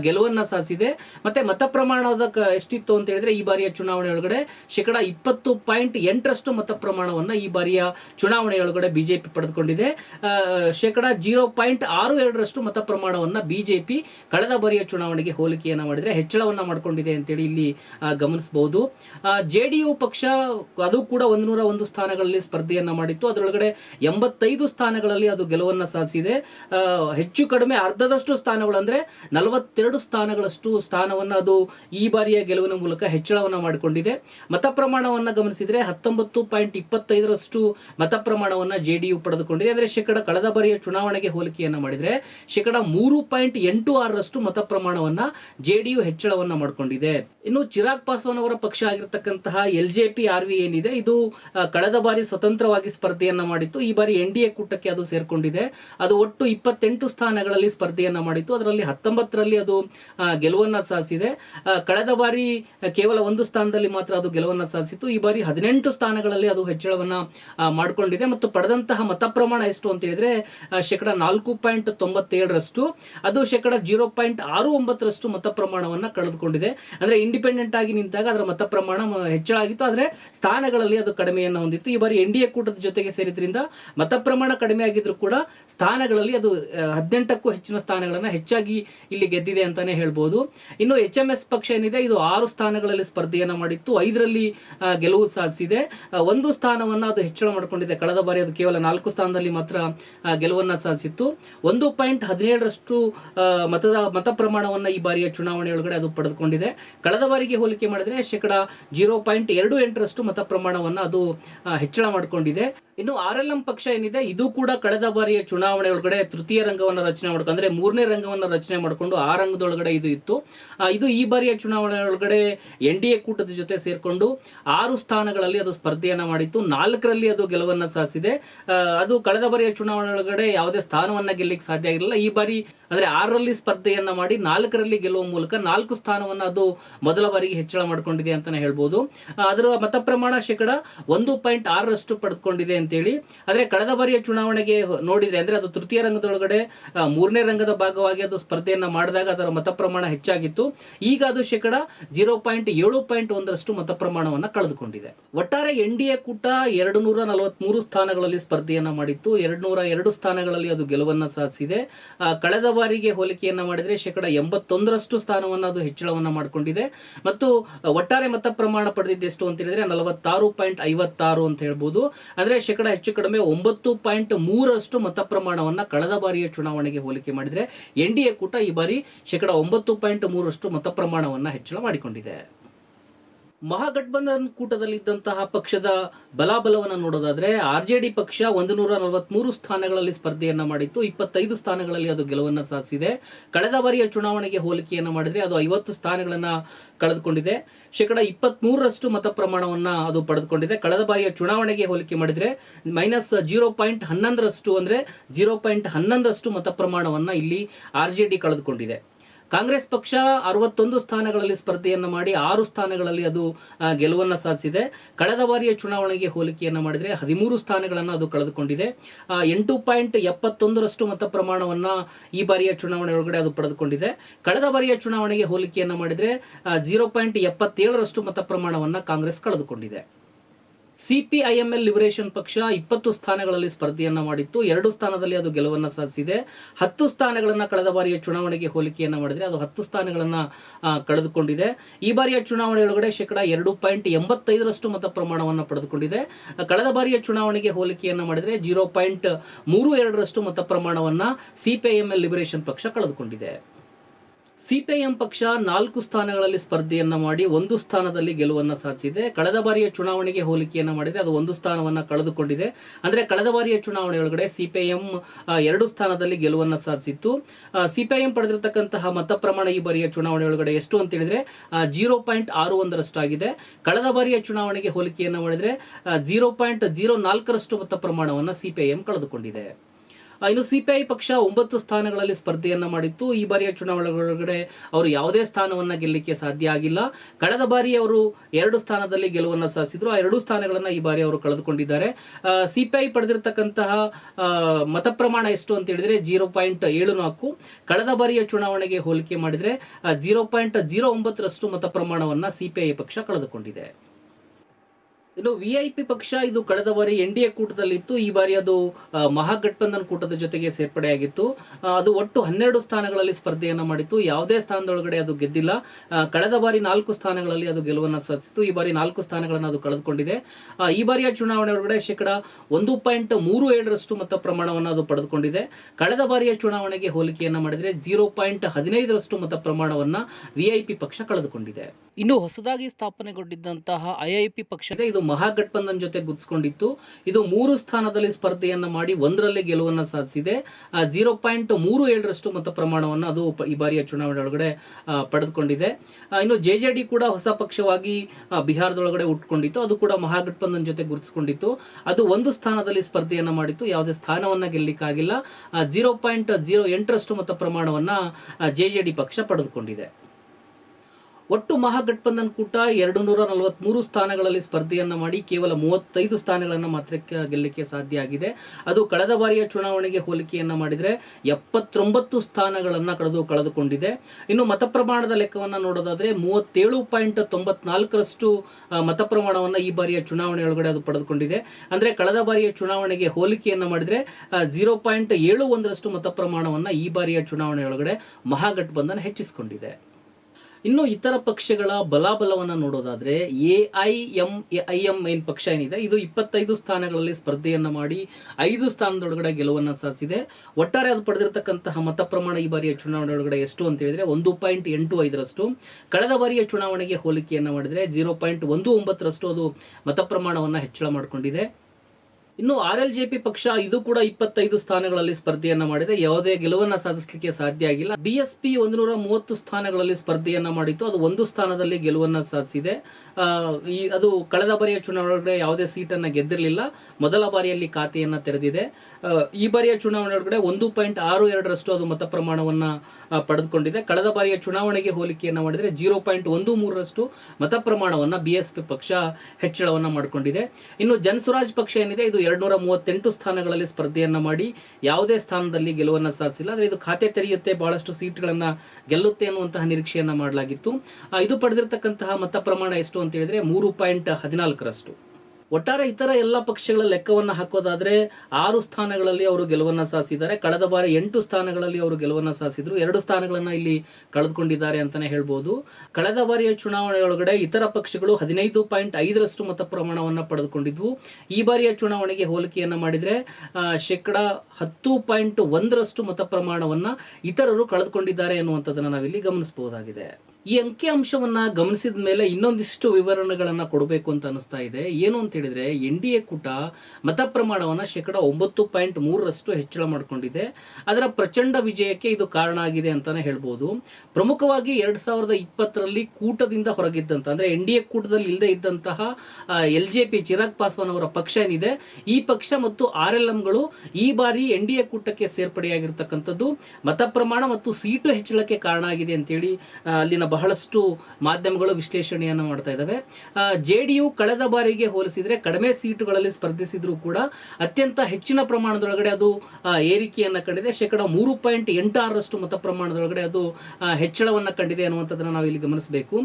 ಗೆಲುವನ್ನ ಸಾಧಿಸಿದೆ ಮತ್ತೆ ಮತ ಪ್ರಮಾಣದ ಎಷ್ಟಿತ್ತು ಅಂತ ಹೇಳಿದ್ರೆ ಈ ಬಾರಿಯ ಚುನಾವಣೆ ಒಳಗಡೆ ಶೇಕಡಾ ಇಪ್ಪತ್ತು ಪಾಯಿಂಟ್ ಎಂಟರಷ್ಟು ಮತ ಪ್ರಮಾಣವನ್ನ ಈ ಬಾರಿಯ ಚುನಾವಣೆಯೊಳಗಡೆ ಬಿಜೆಪಿ ಪಡೆದುಕೊಂಡಿದೆ. ಶೇಕಡ ಜೀರೋ ಪಾಯಿಂಟ್ ಆರು ಎರಡರಷ್ಟು ಮತ ಪ್ರಮಾಣವನ್ನ ಬಿಜೆಪಿ ಕಳೆದ ಬಾರಿಯ ಚುನಾವಣೆಗೆ ಹೋಲಿಕೆಯನ್ನ ಮಾಡಿದ್ರೆ ಹೆಚ್ಚಳವನ್ನ ಮಾಡಿಕೊಂಡಿದೆ ಅಂತೇಳಿ ಇಲ್ಲಿ ಗಮನಿಸಬಹುದು ಜೆಡಿಯು ಪಕ್ಷ ಅದು ಕೂಡ ಒಂದು ಒಂದು ಸ್ಥಾನಗಳಲ್ಲಿ ಸ್ಪರ್ಧೆಯನ್ನ ಮಾಡಿತ್ತು. ಅದರೊಳಗಡೆ ಎಂಬತ್ತೈದು ಸ್ಥಾನಗಳಲ್ಲಿ ಅದು ಗೆಲುವನ್ನ ಸಾಧಿಸಿದೆ. ಹೆಚ್ಚು ಕಡಿಮೆ ಅರ್ಧದಷ್ಟು ಸ್ಥಾನಗಳು ಅಂದ್ರೆ ನಲವತ್ತೆರಡು ಸ್ಥಾನಗಳಷ್ಟು ಸ್ಥಾನವನ್ನ ಅದು ಈ ಬಾರಿಯ ಗೆಲುವಿನ ಮೂಲಕ ಹೆಚ್ಚಳವನ್ನ ಮಾಡಿಕೊಂಡಿದೆ. ಮತ ಪ್ರಮಾಣವನ್ನ ಗಮನಿಸಿದ್ರೆ ಹತ್ತೊಂಬತ್ತು ಪಾಯಿಂಟ್ ಇಪ್ಪತ್ತೈದರಷ್ಟು ಮತ ಪ್ರಮಾಣವನ್ನ ಜೆಡಿಯು ಪಡೆದುಕೊಂಡಿದೆ. ಅಂದ್ರೆ ಶೇಕಡ ಕಳೆದ ಬಾರಿಯ ಚುನಾವಣೆಗೆ ಹೋಲಿಕೆಯನ್ನ ಮಾಡಿದ್ರೆ ಶೇಕಡ ಮೂರು ಪಾಯಿಂಟ್ ಎಂಟು ಆರರಷ್ಟು ಮತ ಪ್ರಮಾಣವನ್ನ ಜೆಡಿಯು ಹೆಚ್ಚಳವನ್ನ ಮಾಡಿಕೊಂಡಿದೆ. ಇನ್ನು ಚಿರಾಗ್ ಪಾಸ್ವಾನ್ ಅವರ ಪಕ್ಷ ಆಗಿರತಕ್ಕಂತಹ L J P, R V ಏನಿದೆ, ಇದು ಕಳೆದ ಬಾರಿ ಸ್ವತಂತ್ರವಾಗಿ ಸ್ಪರ್ಧೆಯನ್ನ ಮಾಡಿತ್ತು. ಈ ಬಾರಿ ಎನ್ ಡಿ ಎ ಕೂಟಕ್ಕೆ ಅದು ಸೇರ್ಕೊಂಡಿದೆ. ಅದು ಒಟ್ಟು ಇಪ್ಪತ್ತೆಂಟು ಸ್ಥಾನಗಳಲ್ಲಿ ಸ್ಪರ್ಧೆಯನ್ನ ಮಾಡಿತ್ತು. ಅದರಲ್ಲಿ ಹತ್ತೊಂಬತ್ತರಲ್ಲಿ ಅದು ಗೆಲುವನ್ನ ಸಾಧಿಸಿದೆ. ಕಳೆದ ಬಾರಿ ಕೇವಲ ಒಂದು ಸ್ಥಾನದಲ್ಲಿ ಮಾತ್ರ ಅದು ಗೆಲುವನ್ನ ಸಾಧಿಸಿತ್ತು. ಈ ಬಾರಿ ಹದಿನೆಂಟು ಸ್ಥಾನಗಳಲ್ಲಿ ಅದು ಹೆಚ್ಚಳವನ್ನ ಮಾಡ್ಕೊಂಡಿದೆ ಮತ್ತು ಪಡೆದಂತಹ ಮತ ಪ್ರಮಾಣ ಎಷ್ಟು ಅಂತ ಹೇಳಿದ್ರೆ ಶೇಕಡ ನಾಲ್ಕು ಪಾಯಿಂಟ್ ತೊಂಬತ್ತೇಳರಷ್ಟು. ಅದು ಶೇಕಡ ಜೀರೋ ಪಾಯಿಂಟ್ ಆರು ಒಂಬತ್ತರಷ್ಟು ಮತ ಪ್ರಮಾಣವನ್ನ ಕಳೆದುಕೊಂಡಿದೆ. ಅಂದ್ರೆ ಇಂಡಿಪೆಂಡೆಂಟ್ ಆಗಿ ನಿಂತಾಗ ಅದರ ಮತ ಪ್ರಮಾಣ ಹೆಚ್ಚಳ ಆಗಿತ್ತು. ಆದ್ರೆ ಸ್ಥಾನಗಳಲ್ಲಿ ಅದು ಕಡಿಮೆಯನ್ನು ಹೊಂದಿತ್ತು. ಈ ಬಾರಿ ಎನ್ ಕೂಟದ ಜೊತೆಗೆ ಸೇರಿದ್ರಿಂದ ಮತ ಪ್ರಮಾಣ ಕಡಿಮೆ ಆಗಿದ್ರು ಕೂಡ ಸ್ಥಾನಗಳಲ್ಲಿ ಅದು ಹದಿನೆಂಟಕ್ಕೂ ಹೆಚ್ಚಿನ ಸ್ಥಾನಗಳನ್ನ ಹೆಚ್ಚಾಗಿ ಇಲ್ಲಿ ಗೆದ್ದಿದೆ ಅಂತಾನೆ ಹೇಳ್ಬೋದು. ಇನ್ನು ಎಚ್ ಎಂ ಪಕ್ಷ ಏನಿದೆ, ಇದು ಆರು ಸ್ಥಾನಗಳಲ್ಲಿ ಸ್ಪರ್ಧೆಯನ್ನ ಮಾಡಿತ್ತು. ಐದರಲ್ಲಿ ಗೆಲುವು ಸಾಧಿಸಿದೆ. ಒಂದು ಸ್ಥಾನವನ್ನ ಅದು ಹೆಚ್ಚಳ ಮಾಡಿಕೊಂಡಿದೆ ಕಳೆದ ಬಾರಿ ಅದು ಕೇವಲ ನಾಲ್ಕು ಸ್ಥಾನದಲ್ಲಿ ಮಾತ್ರ ಗೆಲುವನ್ನು ಸಾಧಿಸಿತ್ತು. ಒಂದು ಪಾಯಿಂಟ್ ಹದಿನೇಳರಷ್ಟು ಮತದ, ಮತ ಪ್ರಮಾಣವನ್ನ ಈ ಬಾರಿಯ ಚುನಾವಣೆಯೊಳಗಡೆ ಅದು ಪಡೆದುಕೊಂಡಿದೆ. ಕಳೆದ ಬಾರಿಗೆ ಹೋಲಿಕೆ ಮಾಡಿದ್ರೆ ಶೇಕಡ ಜೀರೋ ಪಾಯಿಂಟ್ ಎರಡು ಎಂಟರಷ್ಟು ಮತ ಪ್ರಮಾಣವನ್ನು ಅದು ಹೆಚ್ಚಳ ಮಾಡಿಕೊಂಡಿದೆ. ಇನ್ನು ಆರ್ ಎಲ್ ಎಂ ಪಕ್ಷ ಏನಿದೆ, ಇದು ಕೂಡ ಕಳೆದ ಬಾರಿಯ ಚುನಾವಣೆ ಒಳಗಡೆ ತೃತೀಯ ರಂಗವನ್ನ ರಚನೆ ಮಾಡ್ಕೊಂಡು, ಅಂದ್ರೆ ಮೂರನೇ ರಂಗವನ್ನ ರಚನೆ ಮಾಡಿಕೊಂಡು ಆ ರಂಗದೊಳಗಡೆ ಇದು ಇತ್ತು. ಇದು ಈ ಬಾರಿಯ ಚುನಾವಣೆ ಒಳಗಡೆ ಎನ್ ಡಿ ಕೂಟದ ಜೊತೆ ಸೇರ್ಕೊಂಡು ಆರು ಸ್ಥಾನಗಳಲ್ಲಿ ಅದು ಸ್ಪರ್ಧೆಯನ್ನ ಮಾಡಿತ್ತು. ನಾಲ್ಕರಲ್ಲಿ ಅದು ಗೆಲುವನ್ನ ಸಾಧಿಸಿದೆ. ಅದು ಕಳೆದ ಬಾರಿಯ ಚುನಾವಣೆಯೊಳಗಡೆ ಯಾವುದೇ ಸ್ಥಾನವನ್ನ ಗೆಲ್ಲಕ್ಕೆ ಸಾಧ್ಯ ಆಗಿರಲಿಲ್ಲ. ಈ ಬಾರಿ ಅಂದ್ರೆ ಆರರಲ್ಲಿ ಸ್ಪರ್ಧೆಯನ್ನ ಮಾಡಿ ನಾಲ್ಕರಲ್ಲಿ ಗೆಲ್ಲುವ ಮೂಲಕ ನಾಲ್ಕು ಸ್ಥಾನವನ್ನ ಅದು ಮೊದಲ ಬಾರಿಗೆ ಹೆಚ್ಚಳ ಮಾಡಿಕೊಂಡಿದೆ ಅಂತಾನೆ ಹೇಳ್ಬೋದು. ಅದರ ಮತ ಪ್ರಮಾಣ ಶೇಕಡ ಒಂದು ಪಾಯಿಂಟ್ ಆರರಷ್ಟು ಪಡೆದುಕೊಂಡಿದೆ ಅಂತೇಳಿ. ಆದ್ರೆ ಕಳೆದ ಬಾರಿಯ ಚುನಾವಣೆಗೆ ನೋಡಿದ್ರೆ ಅಂದ್ರೆ ಅದು ತೃತೀಯ ರಂಗದೊಳಗಡೆ ಮೂರನೇ ರಂಗದ ಭಾಗವಾಗಿ ಅದು ಸ್ಪರ್ಧೆಯನ್ನ ಮಾಡಿದಾಗ ಅದರ ಮತ ಪ್ರಮಾಣ ಹೆಚ್ಚಾಗಿತ್ತು. ಈಗ ಅದು ಶೇಕಡ ಜೀರೋ ಪಾಯಿಂಟ್ ಏಳು ಪಾಯಿಂಟ್ ಒಂದರಷ್ಟು ಮತ ಪ್ರಮಾಣವನ್ನ ಕಳೆದುಕೊಂಡಿದೆ. ಒಟ್ಟಾರೆ ಎನ್ ಡಿ ಕೂಟ ಎರಡು ನೂರ ನಲವತ್ಮೂರು ಸ್ಥಾನಗಳಲ್ಲಿ ಸ್ಪರ್ಧೆಯನ್ನ ಮಾಡಿತ್ತು. ಎರಡು ನೂರ ಎರಡು ಸ್ಥಾನಗಳಲ್ಲಿ ಅದು ಗೆಲುವನ್ನ ಸಾಧಿಸಿದೆ. ಕಳೆದ ಬಾರಿಗೆ ಹೋಲಿಕೆಯನ್ನ ಮಾಡಿದ್ರೆ ಶೇಕಡ ಎಂಬತ್ತೊಂದರಷ್ಟು ಸ್ಥಾನವನ್ನ ಅದು ಹೆಚ್ಚಳವನ್ನ ಮಾಡಿಕೊಂಡಿದೆ. ಮತ್ತು ಒಟ್ಟಾರೆ ಮತ ಪ್ರಮಾಣ ಪಡೆದಿದ್ದೆಷ್ಟು ಅಂತ ಹೇಳಿದ್ರೆ ನಲವತ್ತಾರು ಪಾಯಿಂಟ್ ಐವತ್ತಾರು ಅಂತ ಹೇಳ್ಬೋದು. ಅಂದ್ರೆ ಶೇಕಡ ಹೆಚ್ಚು ಕಡಿಮೆ ಒಂಬತ್ತು ಪಾಯಿಂಟ್ ಮೂರರಷ್ಟು ಮತ ಪ್ರಮಾಣವನ್ನ ಕಳೆದ ಬಾರಿಯ ಚುನಾವಣೆಗೆ ಹೋಲಿಕೆ ಮಾಡಿದ್ರೆ ಎನ್ ಡಿ ಎ ಕೂಟ ಈ ಬಾರಿ ಶೇಕಡ ಒಂಬತ್ತು ಪಾಯಿಂಟ್ ಮೂರರಷ್ಟು ಮತ ಪ್ರಮಾಣವನ್ನ ಹೆಚ್ಚಳ ಮಾಡಿಕೊಂಡಿದೆ. ಮಹಾಗಠಬಂಧನ್ ಕೂಟದಲ್ಲಿದ್ದಂತಹ ಪಕ್ಷದ ಬಲಾಬಲವನ್ನು ನೋಡೋದಾದ್ರೆ ಆರ್ ಜೆ ಡಿ ಪಕ್ಷ ಒಂದು ನೂರ ನಲವತ್ಮೂರು ಸ್ಥಾನಗಳಲ್ಲಿ ಸ್ಪರ್ಧೆಯನ್ನ ಮಾಡಿತ್ತು. ಇಪ್ಪತ್ತೈದು ಸ್ಥಾನಗಳಲ್ಲಿ ಅದು ಗೆಲುವನ್ನು ಸಾಧಿಸಿದೆ. ಕಳೆದ ಬಾರಿಯ ಚುನಾವಣೆಗೆ ಹೋಲಿಕೆಯನ್ನ ಮಾಡಿದ್ರೆ ಅದು ಐವತ್ತು ಸ್ಥಾನಗಳನ್ನ ಕಳೆದುಕೊಂಡಿದೆ. ಶೇಕಡ ಇಪ್ಪತ್ಮೂರರಷ್ಟು ಮತ ಪ್ರಮಾಣವನ್ನ ಅದು ಪಡೆದುಕೊಂಡಿದೆ. ಕಳೆದ ಬಾರಿಯ ಚುನಾವಣೆಗೆ ಹೋಲಿಕೆ ಮಾಡಿದ್ರೆ ಮೈನಸ್ ಜೀರೋ ಪಾಯಿಂಟ್ ಹನ್ನೊಂದರಷ್ಟು ಅಂದ್ರೆ ಜೀರೋ ಪಾಯಿಂಟ್ ಹನ್ನೊಂದರಷ್ಟು ಮತ ಪ್ರಮಾಣವನ್ನ ಇಲ್ಲಿ ಆರ್ ಜೆ ಡಿ ಕಳೆದುಕೊಂಡಿದೆ. ಕಾಂಗ್ರೆಸ್ ಪಕ್ಷ ಅರವತ್ತೊಂದು ಸ್ಥಾನಗಳಲ್ಲಿ ಸ್ಪರ್ಧೆಯನ್ನು ಮಾಡಿ ಆರು ಸ್ಥಾನಗಳಲ್ಲಿ ಅದು ಗೆಲುವನ್ನು ಸಾಧಿಸಿದೆ. ಕಳೆದ ಬಾರಿಯ ಚುನಾವಣೆಗೆ ಹೋಲಿಕೆಯನ್ನು ಮಾಡಿದರೆ ಹದಿಮೂರು ಸ್ಥಾನಗಳನ್ನು ಅದು ಕಳೆದುಕೊಂಡಿದೆ. ಎಂಟು ಪಾಯಿಂಟ್ ಎಪ್ಪತ್ತೊಂದರಷ್ಟು ಮತ ಪ್ರಮಾಣವನ್ನು ಈ ಬಾರಿಯ ಚುನಾವಣೆ ಒಳಗಡೆ ಅದು ಪಡೆದುಕೊಂಡಿದೆ. ಕಳೆದ ಬಾರಿಯ ಚುನಾವಣೆಗೆ ಹೋಲಿಕೆಯನ್ನು ಮಾಡಿದರೆ ಜೀರೋ ಪಾಯಿಂಟ್ ಎಪ್ಪತ್ತೇಳರಷ್ಟು ಮತ ಪ್ರಮಾಣವನ್ನು ಕಾಂಗ್ರೆಸ್ ಕಳೆದುಕೊಂಡಿದೆ. ಸಿಪಿಐಎಂಎಲ್ ಲಿಬರೇಷನ್ ಪಕ್ಷ ಇಪ್ಪತ್ತು ಸ್ಥಾನಗಳಲ್ಲಿ ಸ್ಪರ್ಧೆಯನ್ನ ಮಾಡಿತ್ತು. ಎರಡು ಸ್ಥಾನದಲ್ಲಿ ಅದು ಗೆಲುವನ್ನ ಸಾಧಿಸಿದೆ. ಹತ್ತು ಸ್ಥಾನಗಳನ್ನ ಕಳೆದ ಬಾರಿಯ ಚುನಾವಣೆಗೆ ಹೋಲಿಕೆಯನ್ನ ಮಾಡಿದ್ರೆ ಅದು ಹತ್ತು ಸ್ಥಾನಗಳನ್ನ ಕಳೆದುಕೊಂಡಿದೆ. ಈ ಬಾರಿಯ ಚುನಾವಣೆ ಒಳಗಡೆ ಶೇಕಡ ಎರಡು ಪಾಯಿಂಟ್ ಎಂಬತ್ತೈದರಷ್ಟು ಮತ ಪ್ರಮಾಣವನ್ನು ಪಡೆದುಕೊಂಡಿದೆ. ಕಳೆದ ಬಾರಿಯ ಚುನಾವಣೆಗೆ ಹೋಲಿಕೆಯನ್ನ ಮಾಡಿದ್ರೆ ಜೀರೋ ಪಾಯಿಂಟ್ ಮೂರು ಎರಡರಷ್ಟು ಮತ ಪ್ರಮಾಣವನ್ನ ಸಿಪಿಐಎಂಎಲ್ ಲಿಬರೇಷನ್ ಪಕ್ಷ ಕಳೆದುಕೊಂಡಿದೆ. ಸಿಪಿಐಎಂ ಪಕ್ಷ ನಾಲ್ಕು ಸ್ಥಾನಗಳಲ್ಲಿ ಸ್ಪರ್ಧೆಯನ್ನ ಮಾಡಿ ಒಂದು ಸ್ಥಾನದಲ್ಲಿ ಗೆಲುವನ್ನ ಸಾಧಿಸಿದೆ. ಕಳೆದ ಬಾರಿಯ ಚುನಾವಣೆಗೆ ಹೋಲಿಕೆಯನ್ನ ಮಾಡಿದ್ರೆ ಅದು ಒಂದು ಸ್ಥಾನವನ್ನ ಕಳೆದುಕೊಂಡಿದೆ. ಅಂದ್ರೆ ಕಳೆದ ಬಾರಿಯ ಚುನಾವಣೆ ಒಳಗಡೆ ಸಿಪಿಐಎಂ ಎರಡು ಸ್ಥಾನದಲ್ಲಿ ಗೆಲುವನ್ನ ಸಾಧಿಸಿತ್ತು. ಸಿಪಿಐಎಂ ಪಡೆದಿರತಕ್ಕಂತಹ ಮತ ಪ್ರಮಾಣ ಈ ಬಾರಿಯ ಚುನಾವಣೆ ಒಳಗಡೆ ಎಷ್ಟು ಅಂತ ಹೇಳಿದ್ರೆ ಜೀರೋ ಪಾಯಿಂಟ್ ಆರು ಒಂದರಷ್ಟಾಗಿದೆ. ಕಳೆದ ಬಾರಿಯ ಚುನಾವಣೆಗೆ ಹೋಲಿಕೆಯನ್ನ ಮಾಡಿದ್ರೆ ಜೀರೋ ಪಾಯಿಂಟ್ ಜೀರೋ ನಾಲ್ಕರಷ್ಟು ಮತ ಪ್ರಮಾಣವನ್ನ ಸಿಪಿಐಎಂ ಕಳೆದುಕೊಂಡಿದೆ. ಇನ್ನು ಸಿಪಿಐ ಪಕ್ಷ ಒಂಬತ್ತು ಸ್ಥಾನಗಳಲ್ಲಿ ಸ್ಪರ್ಧೆಯನ್ನ ಮಾಡಿತ್ತು. ಈ ಬಾರಿಯ ಚುನಾವಣೆಗಳೊಳಗಡೆ ಅವರು ಯಾವುದೇ ಸ್ಥಾನವನ್ನ ಗೆಲ್ಲಕ್ಕೆ ಸಾಧ್ಯ ಆಗಿಲ್ಲ. ಕಳೆದ ಬಾರಿ ಅವರು ಎರಡು ಸ್ಥಾನದಲ್ಲಿ ಗೆಲುವನ್ನ ಸಾಧಿಸಿದ್ರು. ಆ ಎರಡು ಸ್ಥಾನಗಳನ್ನ ಈ ಬಾರಿ ಅವರು ಕಳೆದುಕೊಂಡಿದ್ದಾರೆ. ಸಿಪಿಐ ಪಡೆದಿರತಕ್ಕಂತಹ ಮತ ಪ್ರಮಾಣ ಎಷ್ಟು ಅಂತ ಹೇಳಿದ್ರೆ ಜೀರೋ ಪಾಯಿಂಟ್ ಏಳು ನಾಲ್ಕು. ಕಳೆದ ಬಾರಿಯ ಚುನಾವಣೆಗೆ ಹೋಲಿಕೆ ಮಾಡಿದ್ರೆ ಜೀರೋ ಪಾಯಿಂಟ್ ಜೀರೋ ಒಂಬತ್ತರಷ್ಟು ಮತ ಪ್ರಮಾಣವನ್ನ ಸಿಪಿಐ ಪಕ್ಷ ಕಳೆದುಕೊಂಡಿದೆ. ಇನ್ನು ವಿಐಪಿ ಪಕ್ಷ ಇದು ಕಳೆದ ಬಾರಿ ಎನ್ ಡಿ ಎ ಕೂಟದಲ್ಲಿತ್ತು. ಈ ಬಾರಿ ಅದು ಮಹಾಗಠಬಂಧನ್ ಕೂಟದ ಜೊತೆಗೆ ಸೇರ್ಪಡೆಯಾಗಿತ್ತು. ಅದು ಒಟ್ಟು ಹನ್ನೆರಡು ಸ್ಥಾನಗಳಲ್ಲಿ ಸ್ಪರ್ಧೆಯನ್ನು ಮಾಡಿತ್ತು. ಯಾವುದೇ ಸ್ಥಾನದೊಳಗಡೆ ಅದು ಗೆದ್ದಿಲ್ಲ. ಕಳೆದ ಬಾರಿ ನಾಲ್ಕು ಸ್ಥಾನಗಳಲ್ಲಿ ಅದು ಗೆಲುವನ್ನು ಸಾಧಿಸಿತು ಈ ಬಾರಿ ನಾಲ್ಕು ಸ್ಥಾನಗಳನ್ನು ಅದು ಕಳೆದುಕೊಂಡಿದೆ. ಈ ಬಾರಿಯ ಚುನಾವಣೆ ಒಳಗಡೆ ಶೇಕಡ ಒಂದು ಪಾಯಿಂಟ್ ಮೂರು ಏಳರಷ್ಟು ಮತ ಪ್ರಮಾಣವನ್ನು ಅದು ಪಡೆದುಕೊಂಡಿದೆ. ಕಳೆದ ಬಾರಿಯ ಚುನಾವಣೆಗೆ ಹೋಲಿಕೆಯನ್ನ ಮಾಡಿದರೆ ಜೀರೋ ಪಾಯಿಂಟ್ ಹದಿನೈದರಷ್ಟು ಮತ ಪ್ರಮಾಣವನ್ನ ವಿಐಪಿ ಪಕ್ಷ ಕಳೆದುಕೊಂಡಿದೆ. ಇನ್ನು ಹೊಸದಾಗಿ ಸ್ಥಾಪನೆಗೊಂಡಿದ್ದಂತಹ ಐಐಪಿ ಪಕ್ಷ ಇದೆ, ಮಹಾಗಠಬಂಧನ್ ಜೊತೆ ಗುರ್ಸ್ಕೊಂಡಿತ್ತು ಇದು ಮೂರು ಸ್ಥಾನದಲ್ಲಿ ಸ್ಪರ್ಧೆಯನ್ನ ಮಾಡಿ ಒಂದರಲ್ಲಿ ಗೆಲುವನ್ನು ಸಾಧಿಸಿದೆ. ಜೀರೋ ಪಾಯಿಂಟ್ ಮೂರು ಏಳರಷ್ಟು ಮತ ಪ್ರಮಾಣವನ್ನು ಅದು ಈ ಬಾರಿಯ ಚುನಾವಣೆ ಒಳಗಡೆ ಪಡೆದುಕೊಂಡಿದೆ. ಇನ್ನು ಜೆ ಜೆ ಡಿ ಕೂಡ ಹೊಸ ಪಕ್ಷವಾಗಿ ಬಿಹಾರದೊಳಗಡೆ ಉಟ್ಕೊಂಡಿತ್ತು. ಅದು ಕೂಡ ಮಹಾಗಠಬಂಧನ್ ಜೊತೆ ಗುರುತಿಸಿಕೊಂಡಿತ್ತು. ಅದು ಒಂದು ಸ್ಥಾನದಲ್ಲಿ ಸ್ಪರ್ಧೆಯನ್ನು ಮಾಡಿತ್ತು. ಯಾವುದೇ ಸ್ಥಾನವನ್ನು ಗೆಲ್ಲಿಕ್ಕಾಗಿಲ್ಲ. ಜೀರೋ ಪಾಯಿಂಟ್ ಜೀರೋ ಎಂಟರಷ್ಟು ಮತ ಪ್ರಮಾಣವನ್ನು ಜೆ ಜೆ ಡಿ ಪಕ್ಷ ಪಡೆದುಕೊಂಡಿದೆ. ಒಟ್ಟು ಮಹಾಗಠಬಂಧನ್ ಕೂಟ ಎರಡು ನೂರ ನಲವತ್ಮೂರು ಸ್ಥಾನಗಳಲ್ಲಿ ಸ್ಪರ್ಧೆಯನ್ನು ಮಾಡಿ ಕೇವಲ ಮೂವತ್ತೈದು ಸ್ಥಾನಗಳನ್ನು ಮಾತ್ರ ಗೆಲ್ಲಕ್ಕೆ ಸಾಧ್ಯ ಆಗಿದೆ. ಅದು ಕಳೆದ ಬಾರಿಯ ಚುನಾವಣೆಗೆ ಹೋಲಿಕೆಯನ್ನು ಮಾಡಿದರೆ ಎಪ್ಪತ್ತೊಂಬತ್ತು ಸ್ಥಾನಗಳನ್ನು ಕಳೆದು ಕಳೆದುಕೊಂಡಿದೆ. ಇನ್ನು ಮತ ಪ್ರಮಾಣದ ಲೆಕ್ಕವನ್ನು ನೋಡೋದಾದರೆ ಮೂವತ್ತೇಳು ಪಾಯಿಂಟ್ ತೊಂಬತ್ನಾಲ್ಕರಷ್ಟು ಮತ ಪ್ರಮಾಣವನ್ನು ಈ ಬಾರಿಯ ಚುನಾವಣೆ ಒಳಗಡೆ ಅದು ಪಡೆದುಕೊಂಡಿದೆ. ಅಂದರೆ ಕಳೆದ ಬಾರಿಯ ಚುನಾವಣೆಗೆ ಹೋಲಿಕೆಯನ್ನು ಮಾಡಿದರೆ ಜೀರೋ ಪಾಯಿಂಟ್ ಏಳು ಒಂದರಷ್ಟು ಮತ ಪ್ರಮಾಣವನ್ನು ಈ ಬಾರಿಯ ಚುನಾವಣೆ ಒಳಗಡೆ ಮಹಾಗಠಬಂಧನ್ ಹೆಚ್ಚಿಸಿಕೊಂಡಿದೆ. ಇನ್ನು ಇತರ ಪಕ್ಷಗಳ ಬಲಾಬಲವನ್ನ ನೋಡೋದಾದ್ರೆ A I M I M ಏನ್ ಪಕ್ಷ ಏನಿದೆ, ಇದು ಇಪ್ಪತ್ತೈದು ಸ್ಥಾನಗಳಲ್ಲಿ ಸ್ಪರ್ಧೆಯನ್ನ ಮಾಡಿ ಐದು ಸ್ಥಾನದೊಳಗಡೆ ಗೆಲುವನ್ನ ಸಾಧಿಸಿದೆ. ಒಟ್ಟಾರೆ ಅದು ಪಡೆದಿರತಕ್ಕಂತಹ ಮತ ಪ್ರಮಾಣ ಈ ಬಾರಿಯ ಚುನಾವಣೆ ಒಳಗಡೆ ಎಷ್ಟು ಅಂತ ಹೇಳಿದ್ರೆ ಒಂದು ಪಾಯಿಂಟ್ ಎಂಟು ಐದರಷ್ಟು. ಕಳೆದ ಬಾರಿಯ ಚುನಾವಣೆಗೆ ಹೋಲಿಕೆಯನ್ನ ಮಾಡಿದ್ರೆ ಜೀರೋ ಪಾಯಿಂಟ್ ಒಂದು ಒಂಬತ್ತರಷ್ಟು ಅದು ಮತ ಪ್ರಮಾಣವನ್ನು ಹೆಚ್ಚಳ ಮಾಡಿಕೊಂಡಿದೆ. ಇನ್ನು ಆರ್ ಎಲ್ ಜೆಪಿ ಪಕ್ಷ ಇದು ಕೂಡ ಇಪ್ಪತ್ತೈದು ಸ್ಥಾನಗಳಲ್ಲಿ ಸ್ಪರ್ಧೆಯನ್ನ ಮಾಡಿದೆ. ಯಾವುದೇ ಗೆಲುವನ್ನ ಸಾಧಿಸಲಿಕ್ಕೆ ಸಾಧ್ಯ ಆಗಿಲ್ಲ. ಬಿಎಸ್ಪಿ ಒಂದು ನೂರ ಮೂವತ್ತು ಸ್ಥಾನಗಳಲ್ಲಿ ಸ್ಪರ್ಧೆಯನ್ನ ಮಾಡಿತ್ತು. ಅದು ಒಂದು ಸ್ಥಾನದಲ್ಲಿ ಗೆಲುವನ್ನ ಸಾಧಿಸಿದೆ. ಈ, ಅದು ಕಳೆದ ಬಾರಿಯ ಚುನಾವಣೆ ಯಾವುದೇ ಸೀಟನ್ನ ಗೆದ್ದಿರಲಿಲ್ಲ. ಮೊದಲ ಬಾರಿಯಲ್ಲಿ ಖಾತೆಯನ್ನ ತೆರೆದಿದೆ. ಈ ಬಾರಿಯ ಚುನಾವಣೆ ಒಳಗಡೆ ಒಂದು ಪಾಯಿಂಟ್ ಆರು ಎರಡರಷ್ಟು ಅದು ಮತ ಪ್ರಮಾಣವನ್ನ ಪಡೆದುಕೊಂಡಿದೆ. ಕಳೆದ ಬಾರಿಯ ಚುನಾವಣೆಗೆ ಹೋಲಿಕೆಯನ್ನ ಮಾಡಿದರೆ ಜೀರೋ ಪಾಯಿಂಟ್ ಒಂದು ಮೂರರಷ್ಟು ಮತ ಪ್ರಮಾಣವನ್ನ ಬಿಎಸ್ಪಿ ಪಕ್ಷ ಹೆಚ್ಚಳವನ್ನ ಮಾಡಿಕೊಂಡಿದೆ. ಇನ್ನು ಜನ್ಸುರಾಜ್ ಪಕ್ಷ ಏನಿದೆ? ಇದು ಎರಡ್ನೂರ ಮೂವತ್ತೆಂಟು ಸ್ಥಾನಗಳಲ್ಲಿ ಸ್ಪರ್ಧೆಯನ್ನ ಮಾಡಿ ಯಾವುದೇ ಸ್ಥಾನದಲ್ಲಿ ಗೆಲುವನ್ನ ಸಾಧಿಸಿಲ್ಲ. ಅಂದ್ರೆ ಇದು ಖಾತೆ ತೆರೆಯುತ್ತೆ, ಬಹಳಷ್ಟು ಸೀಟ್ಗಳನ್ನ ಗೆಲ್ಲುತ್ತೆ ಅನ್ನುವಂತಹ ನಿರೀಕ್ಷೆಯನ್ನ ಮಾಡಲಾಗಿತ್ತು. ಇದು ಪಡೆದಿರತಕ್ಕಂತಹ ಮತ ಪ್ರಮಾಣ ಎಷ್ಟು ಅಂತ ಹೇಳಿದ್ರೆ ಮೂರು ಪಾಯಿಂಟ್ ಹದಿನಾಲ್ಕರಷ್ಟು. ಒಟ್ಟಾರೆ ಇತರ ಎಲ್ಲ ಪಕ್ಷಗಳ ಲೆಕ್ಕವನ್ನ ಹಾಕೋದಾದ್ರೆ ಆರು ಸ್ಥಾನಗಳಲ್ಲಿ ಅವರು ಗೆಲುವನ್ನ ಸಾಧಿಸಿದ್ದಾರೆ. ಕಳೆದ ಬಾರಿ ಎಂಟು ಸ್ಥಾನಗಳಲ್ಲಿ ಅವರು ಗೆಲುವನ್ನ ಸಾಧಿಸಿದ್ರು. ಎರಡು ಸ್ಥಾನಗಳನ್ನ ಇಲ್ಲಿ ಕಳೆದುಕೊಂಡಿದ್ದಾರೆ ಅಂತಾನೆ ಹೇಳ್ಬೋದು. ಕಳೆದ ಬಾರಿಯ ಚುನಾವಣೆಯೊಳಗಡೆ ಇತರ ಪಕ್ಷಗಳು ಹದಿನೈದು ಪಾಯಿಂಟ್ ಐದರಷ್ಟು ಮತ ಪ್ರಮಾಣವನ್ನ ಪಡೆದುಕೊಂಡಿದ್ವು. ಈ ಬಾರಿಯ ಚುನಾವಣೆಗೆ ಹೋಲಿಕೆಯನ್ನ ಮಾಡಿದ್ರೆ ಶೇಕಡ ಹತ್ತು ಪಾಯಿಂಟ್ ಒಂದರಷ್ಟು ಮತ ಪ್ರಮಾಣವನ್ನ ಇತರರು ಕಳೆದುಕೊಂಡಿದ್ದಾರೆ ಎನ್ನುವಂಥದ್ದನ್ನು ನಾವಿಲ್ಲಿ ಗಮನಿಸಬಹುದಾಗಿದೆ. ಈ ಅಂಕಿ ಅಂಶವನ್ನ ಗಮನಿಸಿದ ಮೇಲೆ ಇನ್ನೊಂದಿಷ್ಟು ವಿವರಣೆಗಳನ್ನ ಕೊಡಬೇಕು ಅಂತ ಅನಿಸ್ತಾ ಇದೆ. ಏನು ಅಂತ ಹೇಳಿದ್ರೆ, ಎನ್ ಡಿ ಎ ಕೂಟ ಮತ ಪ್ರಮಾಣವನ್ನ ಶೇಕಡ ಒಂಬತ್ತು ಪಾಯಿಂಟ್ ಮೂರರಷ್ಟು ಹೆಚ್ಚಳ ಮಾಡಿಕೊಂಡಿದೆ. ಅದರ ಪ್ರಚಂಡ ವಿಜಯಕ್ಕೆ ಇದು ಕಾರಣ ಆಗಿದೆ ಅಂತಾನೆ ಹೇಳ್ಬೋದು. ಪ್ರಮುಖವಾಗಿ ಎರಡ್ ಸಾವಿರದ ಇಪ್ಪತ್ತರಲ್ಲಿ ಕೂಟದಿಂದ ಹೊರಗಿದ್ದಂತ, ಅಂದ್ರೆ ಎನ್ ಡಿ ಎ ಕೂಟದಲ್ಲಿ ಇಲ್ಲದೆ ಇದ್ದಂತಹ L J P Chirag Paswan ಅವರ ಪಕ್ಷ ಏನಿದೆ, ಈ ಪಕ್ಷ ಮತ್ತು ಆರ್ ಎಲ್ ಎಂಗಳು ಈ ಬಾರಿ ಎನ್ ಡಿ ಎ ಕೂಟಕ್ಕೆ ಸೇರ್ಪಡೆಯಾಗಿರ್ತಕ್ಕಂಥದ್ದು. ಮತ ಪ್ರಮಾಣ ಮತ್ತು ಸೀಟು ಹೆಚ್ಚಳಕ್ಕೆ ಕಾರಣ ಆಗಿದೆ ಅಂತೇಳಿ ಅಲ್ಲಿನ ಬಹಳಷ್ಟು ಮಾಧ್ಯಮಗಳು ವಿಶ್ಲೇಷಣೆಯನ್ನ ಮಾಡ್ತಾ ಇದ್ದಾವೆ ಜೆಡಿಯು ಕಳೆದ ಬಾರಿಗೆ ಹೋಲಿಸಿದ್ರೆ ಕಡಿಮೆ ಸೀಟುಗಳಲ್ಲಿ ಸ್ಪರ್ಧಿಸಿದ್ರು ಕೂಡ ಅತ್ಯಂತ ಹೆಚ್ಚಿನ ಪ್ರಮಾಣದೊಳಗಡೆ ಅದು ಏರಿಕೆಯನ್ನು ಕಂಡಿದೆ. ಶೇಕಡ ಮೂರು ಪಾಯಿಂಟ್ ಎಂಟಾರರಷ್ಟು ಮತ ಪ್ರಮಾಣದೊಳಗಡೆ ಅದು ಹೆಚ್ಚಳವನ್ನ ಕಂಡಿದೆ ಅನ್ನುವಂಥದ್ದನ್ನ ನಾವು ಇಲ್ಲಿ ಗಮನಿಸಬೇಕು